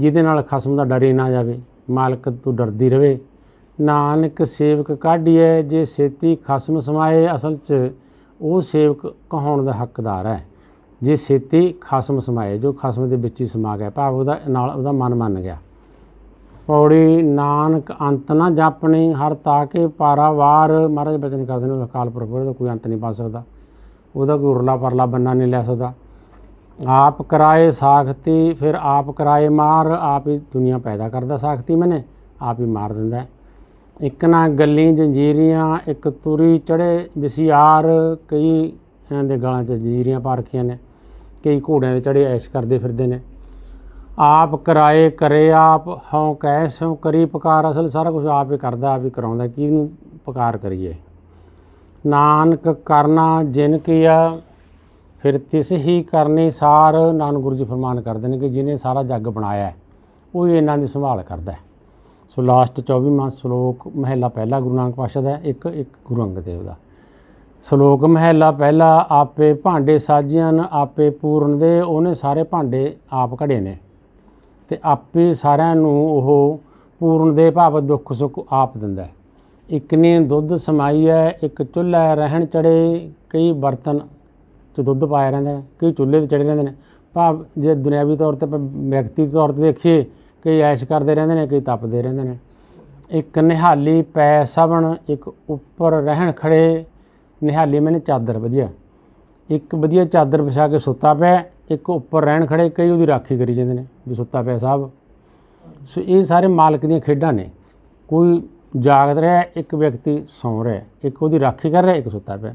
ਜਿਹਦੇ ਨਾਲ ਖਸਮ ਦਾ ਡਰ ਨਾ ਜਾਵੇ, ਮਾਲਕ ਤੋਂ ਡਰਦੀ ਰਵੇ। ਨਾਨਕ ਸੇਵਕ ਕਾਢੀਐ, ਜੇ ਸੇਤੀ ਖਸਮ ਸਮਾਏ ਅਸਲ 'ਚ, ਉਹ ਸੇਵਕ ਕਹਾਉਣ ਦਾ ਹੱਕਦਾਰ ਹੈ ਜੇ ਸੇਤੀ ਖਸਮ ਸਮਾਏ, ਜੋ ਖਸਮ ਦੇ ਵਿੱਚ ਹੀ ਸਮਾ ਗਿਆ, ਭਾਵ ਉਹਦਾ ਨਾਲ ਉਹਦਾ ਮਨ ਮੰਨ ਗਿਆ। ਪੌੜੀ ਨਾਨਕ ਅੰਤ ਨਾ ਜਾਪਣੀ, ਹਰ ਤਾਕੇ ਪਾਰਾਵਾਰ ਮਹਾਰਾਜ ਬਚਨ ਕਰਦੇ ਨੇ ਅਕਾਲ ਪੁਰਖ ਦਾ ਕੋਈ ਅੰਤ ਨਹੀਂ ਪਾ ਸਕਦਾ। ਉਹਦਾ ਕੋਈ ਉਰਲਾ ਪਰਲਾ ਬੰਨਾ ਨਹੀਂ ਲੈ ਸਕਦਾ। ਆਪ ਕਰਾਏ ਸਾਖਤੀ, ਫਿਰ ਆਪ ਕਰਾਏ ਮਾਰ, ਆਪ ਹੀ ਦੁਨੀਆ ਪੈਦਾ ਕਰਦਾ ਸਾਖਤੀ ਮੈਨੇ, ਆਪ ਹੀ ਮਾਰ ਦਿੰਦਾ ਇੱਕ ਨਾ ਗੱਲੀ ਜੰਜੀਰੀਆਂ, ਇੱਕ ਤੁਰੀ ਚੜੇ ਵਿਸਿਆਰ ਕਈ ਇਹਨਾਂ ਦੇ ਗਲਾਂ 'ਚ ਜੰਜੀਰੀਆਂ ਪਾ ਰੱਖੀਆਂ ਨੇ, ਕਈ ਘੋੜਿਆਂ ਦੇ ਚੜੇ ਐਸ਼ ਕਰਦੇ ਫਿਰਦੇ ਨੇ। ਆਪ ਕਰਾਏ ਕਰੇ ਆਪ, ਹਉ ਕੈਸੋਂ ਕਰੀ ਪਕਾਰ, ਅਸਲ ਸਾਰਾ ਕੁਝ ਆਪ ਹੀ ਕਰਦਾ, ਆਪ ਹੀ ਕਰਾਉਂਦਾ, ਕਿਹਨੂੰ ਪਕਾਰ ਕਰੀਏ? ਨਾਨਕ ਕਰਨਾ ਜਿਨ ਕੀਆ ਫਿਰ ਤਿਸ ਹੀ ਕਰਨੀ ਸਾਰ ਨਾਨਕ ਗੁਰੂ ਜੀ ਫਰਮਾਨ ਕਰਦੇ ਨੇ ਕਿ ਜਿਹਨੇ ਸਾਰਾ ਜੱਗ ਬਣਾਇਆ ਹੈ, ਉਹ ਹੀ ਇਹਨਾਂ ਦੀ ਸੰਭਾਲ ਕਰਦਾ ਹੈ। ਸੋ ਲਾਸਟ 24ਵਾਂ ਸ਼ਲੋਕ ਮਹਿਲਾ ਪਹਿਲਾ ਗੁਰੂ ਨਾਨਕ ਪਾਤਸ਼ਾਹ ਦਾ ਇੱਕ ਇੱਕ ਗੁਰੂ ਅੰਗਦ ਦੇਵ ਦਾ। ਸ਼ਲੋਕ ਮਹਿਲਾ ਪਹਿਲਾ ਆਪੇ ਭਾਂਡੇ ਸਾਜੀਆਂ ਆਪੇ ਪੂਰਨ ਦੇ ਉਹਨੇ ਸਾਰੇ ਭਾਂਡੇ ਆਪ ਘੜੇ ਨੇ। ਤੇ ਆਪੇ ਸਾਰਿਆਂ ਨੂੰ ਉਹ ਪੂਰਨ ਦੇ ਭਾਵ ਦੁੱਖ ਸੁੱਖ ਆਪ ਦਿੰਦਾ ਹੈ। ਇੱਕ ਨੇ ਦੁੱਧ ਸਮਾਈ ਹੈ ਇੱਕ ਚੁੱਲ੍ਹਾ ਰਹਿਣ ਚੜੇ ਕਈ ਬਰਤਨ 'ਚ ਦੁੱਧ ਪਾਇਆ ਰਹਿੰਦਾ ਨੇ ਕਈ ਚੁੱਲ੍ਹੇ ਤੇ ਚੜੇ ਰਹਿੰਦੇ ਨੇ। ਭਾਵ ਜੇ ਦੁਨਿਆਵੀ ਤੌਰ ਤੇ ਆਪਾਂ ਵਿਅਕਤੀ ਤੌਰ ਤੇ ਦੇਖੀਏ, ਕਈ ਐਸ਼ ਕਰਦੇ ਰਹਿੰਦੇ ਨੇ, ਕਈ ਤਪਦੇ ਰਹਿੰਦੇ ਨੇ। ਇੱਕ ਨਿਹਾਲੀ ਪੈ ਸਵਣ, ਇੱਕ ਉੱਪਰ ਰਹਿਣ ਖੜੇ, ਨਿਹਾਲੀ ਮੈਨੇ ਚਾਦਰ ਵਧੀਆ। ਇੱਕ ਵਧੀਆ ਚਾਦਰ ਵਿਛਾ ਕੇ ਸੁੱਤਾ ਪਿਆ, ਇੱਕ ਉੱਪਰ ਰਹਿਣ ਖੜੇ, ਕਈ ਉਹਦੀ ਰਾਖੀ ਕਰੀ ਜਾਂਦੇ ਨੇ, ਵੀ ਸੁੱਤਾ ਪਿਆ ਸਾਹਿਬ ਸੋ ਇਹ ਸਾਰੇ ਮਾਲਕ ਦੀਆਂ ਖੇਡਾਂ ਨੇ। ਕੋਈ ਜਾਗਦ ਰਿਹਾ, ਇੱਕ ਵਿਅਕਤੀ ਸੌਂ ਰਿਹਾ, ਇੱਕ ਉਹਦੀ ਰਾਖੀ ਕਰ ਰਿਹਾ, ਇੱਕ ਸੁੱਤਾ ਪਿਆ।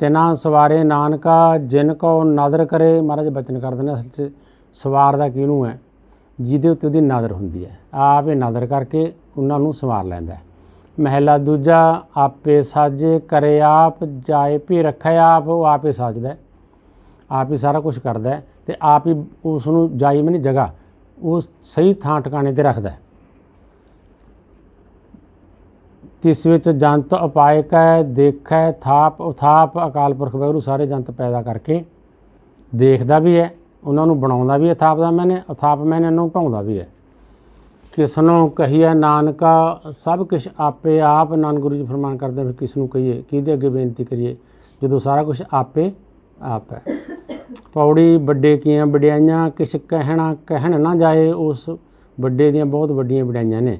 ਤਿਨਾ ਸਵਾਰੇ ਨਾਨਕਾ, ਜਿਨ ਕੋ ਨਜ਼ਰ ਕਰੇ, ਮਹਾਰਾਜ ਬਚਨ ਕਰ ਦਿੰਦੇ ਅਸਲ 'ਚ, ਸਵਾਰ ਦਾ ਕਿਹਨੂੰ ਹੈ? ਜਿਹਦੇ ਉੱਤੇ ਉਹਦੀ ਨਜ਼ਰ ਹੁੰਦੀ ਹੈ। ਆਪ ਇਹ ਨਜ਼ਰ ਕਰਕੇ ਉਹਨਾਂ ਨੂੰ ਸਵਾਰ ਲੈਂਦਾ ਮਹਿਲਾ ਦੂਜਾ, ਆਪੇ ਸਾਜੇ ਕਰੇ ਆਪ, ਜਾਏ ਭੀ ਰੱਖੇ ਆਪ, ਉਹ ਆਪੇ ਸਾਜਦਾ ਆਪ ਹੀ ਸਾਰਾ ਕੁਝ ਕਰਦਾ ਹੈ ਤੇ ਆਪ ਹੀ ਉਸ ਨੂੰ ਜਾਈ ਮਨੀ ਜਗ੍ਹਾ, ਉਹ ਸਹੀ ਥਾਂ ਟਿਕਾਣੇ ਤੇ ਰੱਖਦਾ ਹੈ ਤਿਸ ਵਿੱਚ ਜੰਤ ਉਪਾਇ ਕੈ ਦੇਖੈ ਥਾਪ ਉਥਾਪ ਅਕਾਲ ਪੁਰਖ ਵਾਹਿਗੁਰੂ ਸਾਰੇ ਜੰਤ ਪੈਦਾ ਕਰਕੇ ਦੇਖਦਾ ਵੀ ਹੈ, ਉਹਨਾਂ ਨੂੰ ਬਣਾਉਂਦਾ ਵੀ ਹੈ, ਥਾਪ ਦਾ ਮੈਨੇ ਉਥਾਪ ਮੈਨੇ ਨੂੰ ਢਾਉਂਦਾ ਵੀ ਹੈ। ਕਿਸ ਨੂੰ ਕਹੀਏ ਨਾਨਕਾ, ਸਭ ਕੁਝ ਆਪੇ ਆਪ, ਨਾਨਕ ਗੁਰੂ ਜੀ ਫਰਮਾਨ ਕਰਦੇ ਫਿਰ ਕਿਸ ਨੂੰ ਕਹੀਏ, ਕਿਹਦੇ ਅੱਗੇ ਬੇਨਤੀ ਕਰੀਏ, ਜਦੋਂ ਸਾਰਾ ਕੁਝ ਆਪੇ ਆਪ ਹੈ। ਪੌੜੀ ਵੱਡੇ ਕੀਆਂ ਵਡਿਆਈਆਂ, ਕਿਛ ਕਹਿਣਾ ਕਹਿਣ ਨਾ ਜਾਏ, ਉਸ ਵੱਡੇ ਦੀਆਂ ਬਹੁਤ ਵੱਡੀਆਂ ਵਡਿਆਈਆਂ ਨੇ।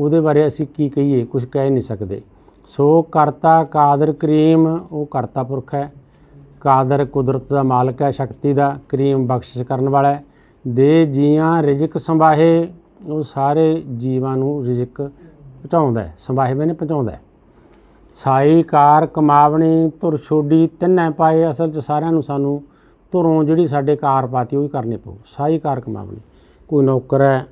ਉਹਦੇ ਬਾਰੇ ਅਸੀਂ ਕੀ ਕਹੀਏ? ਕੁਝ ਕਹਿ ਨਹੀਂ ਸਕਦੇ। ਸੋ ਕਰਤਾ ਕਾਦਰ ਕਰੀਮ, ਉਹ ਕਰਤਾ ਪੁਰਖ ਹੈ। ਕਾਦਰ ਕੁਦਰਤ ਦਾ ਮਾਲਕ ਹੈ, ਸ਼ਕਤੀ ਦਾ ਕਰੀਮ ਬਖਸ਼ਿਸ਼ ਕਰਨ ਵਾਲਾ ਹੈ। ਦੇ ਜੀਆਂ ਰਿਜ਼ਕ ਸੰਭਾਹੇ, ਉਹ ਸਾਰੇ ਜੀਵਾਂ ਨੂੰ ਰਿਜ਼ਕ ਪਹੁੰਚਾਉਂਦਾ ਹੈ। ਸੰਭਾਹੇ ਮੈਨੇ ਪਹੁੰਚਾਉਂਦਾ ਹੈ। ਸਾਈ ਕਾਰ ਕਮਾਵਣੀ, ਧੁਰ ਛੋਡੀ ਤਿੰਨੇ ਪਾਏ, ਅਸਲ 'ਚ ਸਾਰਿਆਂ ਨੂੰ ਸਾਨੂੰ ਧੁਰੋਂ ਜਿਹੜੀ ਸਾਡੇ ਕਾਰ ਪਾਤੀ, ਉਹ ਹੀ ਕਰਨੀ ਪਊ। ਸਾਈ ਕਾਰ ਕਮਾਵਣੀ। ਕੋਈ ਨੌਕਰ ਹੈ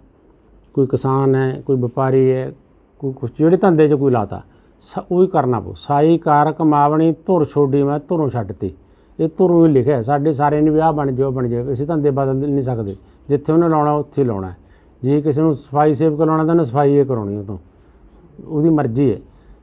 ਕੋਈ ਕਿਸਾਨ ਹੈ, ਕੋਈ ਵਪਾਰੀ ਹੈ, ਕੋਈ ਕੁਛ, ਜਿਹੜੇ ਧੰਦੇ 'ਚ ਕੋਈ ਲਾਤਾ, ਸ, ਉਹ ਹੀ ਕਰਨਾ ਪਊ। ਸਾਈ ਕਾਰ ਕਮਾਵਣੀ ਧੁਰ ਛੋਡੀ ਮੈਂ ਧੁਰੋਂ ਛੱਡਤੀ ਇਹ ਧੁਰੋਂ ਹੀ ਲਿਖਿਆ ਸਾਡੇ ਸਾਰੇ ਨੇ ਵਿਆਹ ਬਣ ਜਾਓ ਬਣ ਜਾਓ। ਅਸੀਂ ਧੰਦੇ ਬਦਲ ਨਹੀਂ ਸਕਦੇ। ਜਿੱਥੇ ਉਹਨੇ ਲਾਉਣਾ, ਉੱਥੇ ਹੀ ਲਾਉਣਾ ਜੇ ਕਿਸੇ ਨੂੰ ਸਫ਼ਾਈ ਸੇਵ ਲਾਉਣਾ ਤਾਂ ਉਹਨੇ ਸਫ਼ਾਈ ਇਹ ਕਰਾਉਣੀ ਉਹ ਤੋਂ ਉਹਦੀ ਮਰਜ਼ੀ ਹੈ।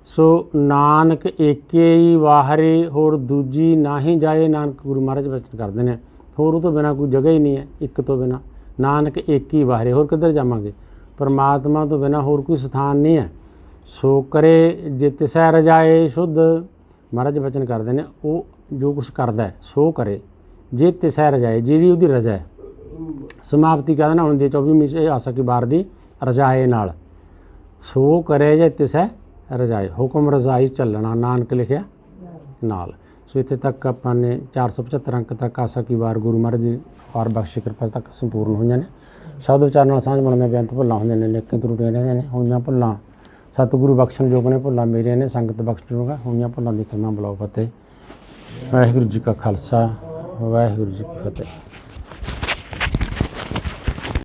ਸੋ ਨਾਨਕ ਏਕੇ ਹੀ ਵਾਹਰੇ, ਹੋਰ ਦੂਜੀ ਨਾਹੀ ਜਾਏ। ਨਾਨਕ ਗੁਰੂ ਮਹਾਰਾਜ ਬਚਨ ਕਰਦੇ ਨੇ। ਹੋਰ ਉਹ ਤੋਂ ਬਿਨਾ ਕੋਈ ਜਗ੍ਹਾ ਹੀ ਨਹੀਂ ਹੈ, ਇੱਕ ਤੋਂ ਬਿਨਾ। ਨਾਨਕ ਏਕ ਹੀ ਵਾਹਰੇ। ਹੋਰ ਕਿੱਧਰ ਜਾਵਾਂਗੇ? ਪਰਮਾਤਮਾ ਤੋਂ ਬਿਨਾ ਹੋਰ ਕੋਈ ਸਥਾਨ ਨਹੀਂ ਹੈ। ਸੋ ਕਰੇ ਜਿਤ ਸਹਿ ਰਜਾਏ ਸ਼ੁੱਧ ਮਹਾਰਾਜ ਬਚਨ ਕਰਦੇ ਨੇ, ਉਹ ਜੋ ਕੁਝ ਕਰਦਾ ਹੈ, ਸੋ ਕਰੇ। ਜੇ ਤਿਸੈ ਰਜਾਏ ਜਿਹੜੀ ਉਹਦੀ ਰਜਾ ਹੈ। ਸਮਾਪਤੀ ਕਹਿੰਦਾ ਨਾ ਹੁੰਦੀ 24ਵੀਂ ਸੇ ਆਸਾ ਕੀ ਬਾਰ ਦੀ ਰਜਾਏ ਨਾਲ। ਸੋ ਕਰੇ ਜੇ ਤਿਸੈ ਰਜਾਏ ਹੁਕਮ ਰਜ਼ਾਈ ਚੱਲਣਾ, ਨਾਨਕ ਲਿਖਿਆ ਨਾਲ। ਸੋ ਇੱਥੇ ਤੱਕ ਆਪਾਂ ਨੇ 475 ਅੰਕ ਤੱਕ ਆਸਾ ਕੀ ਵਾਰ ਗੁਰੂ ਮਹਾਰਾਜ ਦੀ ਔਰ ਬਖਸ਼ੀ ਕਿਰਪਾ ਤੱਕ ਸੰਪੂਰਨ ਹੋਈਆਂ ਨੇ। ਸ਼ਬਦ ਵਿਚਾਰ ਨਾਲ ਸਾਂਝ ਬਣਨ ਦੇ ਬੇਅੰਤ ਭੁੱਲਾਂ ਹੁੰਦੇ ਨੇ, ਲੇਕਿਨ ਤਰੁੱਟੀਆਂ ਰਹਿੰਦੇ ਨੇ, ਹੋਈਆਂ ਭੁੱਲਾਂ। ਸਤਿਗੁਰੂ ਬਖਸ਼ਣ ਯੋਗ ਨੇ ਭੁੱਲਾਂ ਮੇਰੀਆਂ ਨੇ ਸੰਗਤ ਬਖਸ਼ਣ ਯੋਗ ਹੈ ਹੋਈਆਂ ਭੁੱਲਾਂ ਦੀ ਖਿਮਾ ਬਲਾਉ ਫਤਿਹ। ਵਾਹਿਗੁਰੂ ਜੀ ਕਾ ਖਾਲਸਾ, ਵਾਹਿਗੁਰੂ ਜੀ ਕੀ ਫਤਿਹ।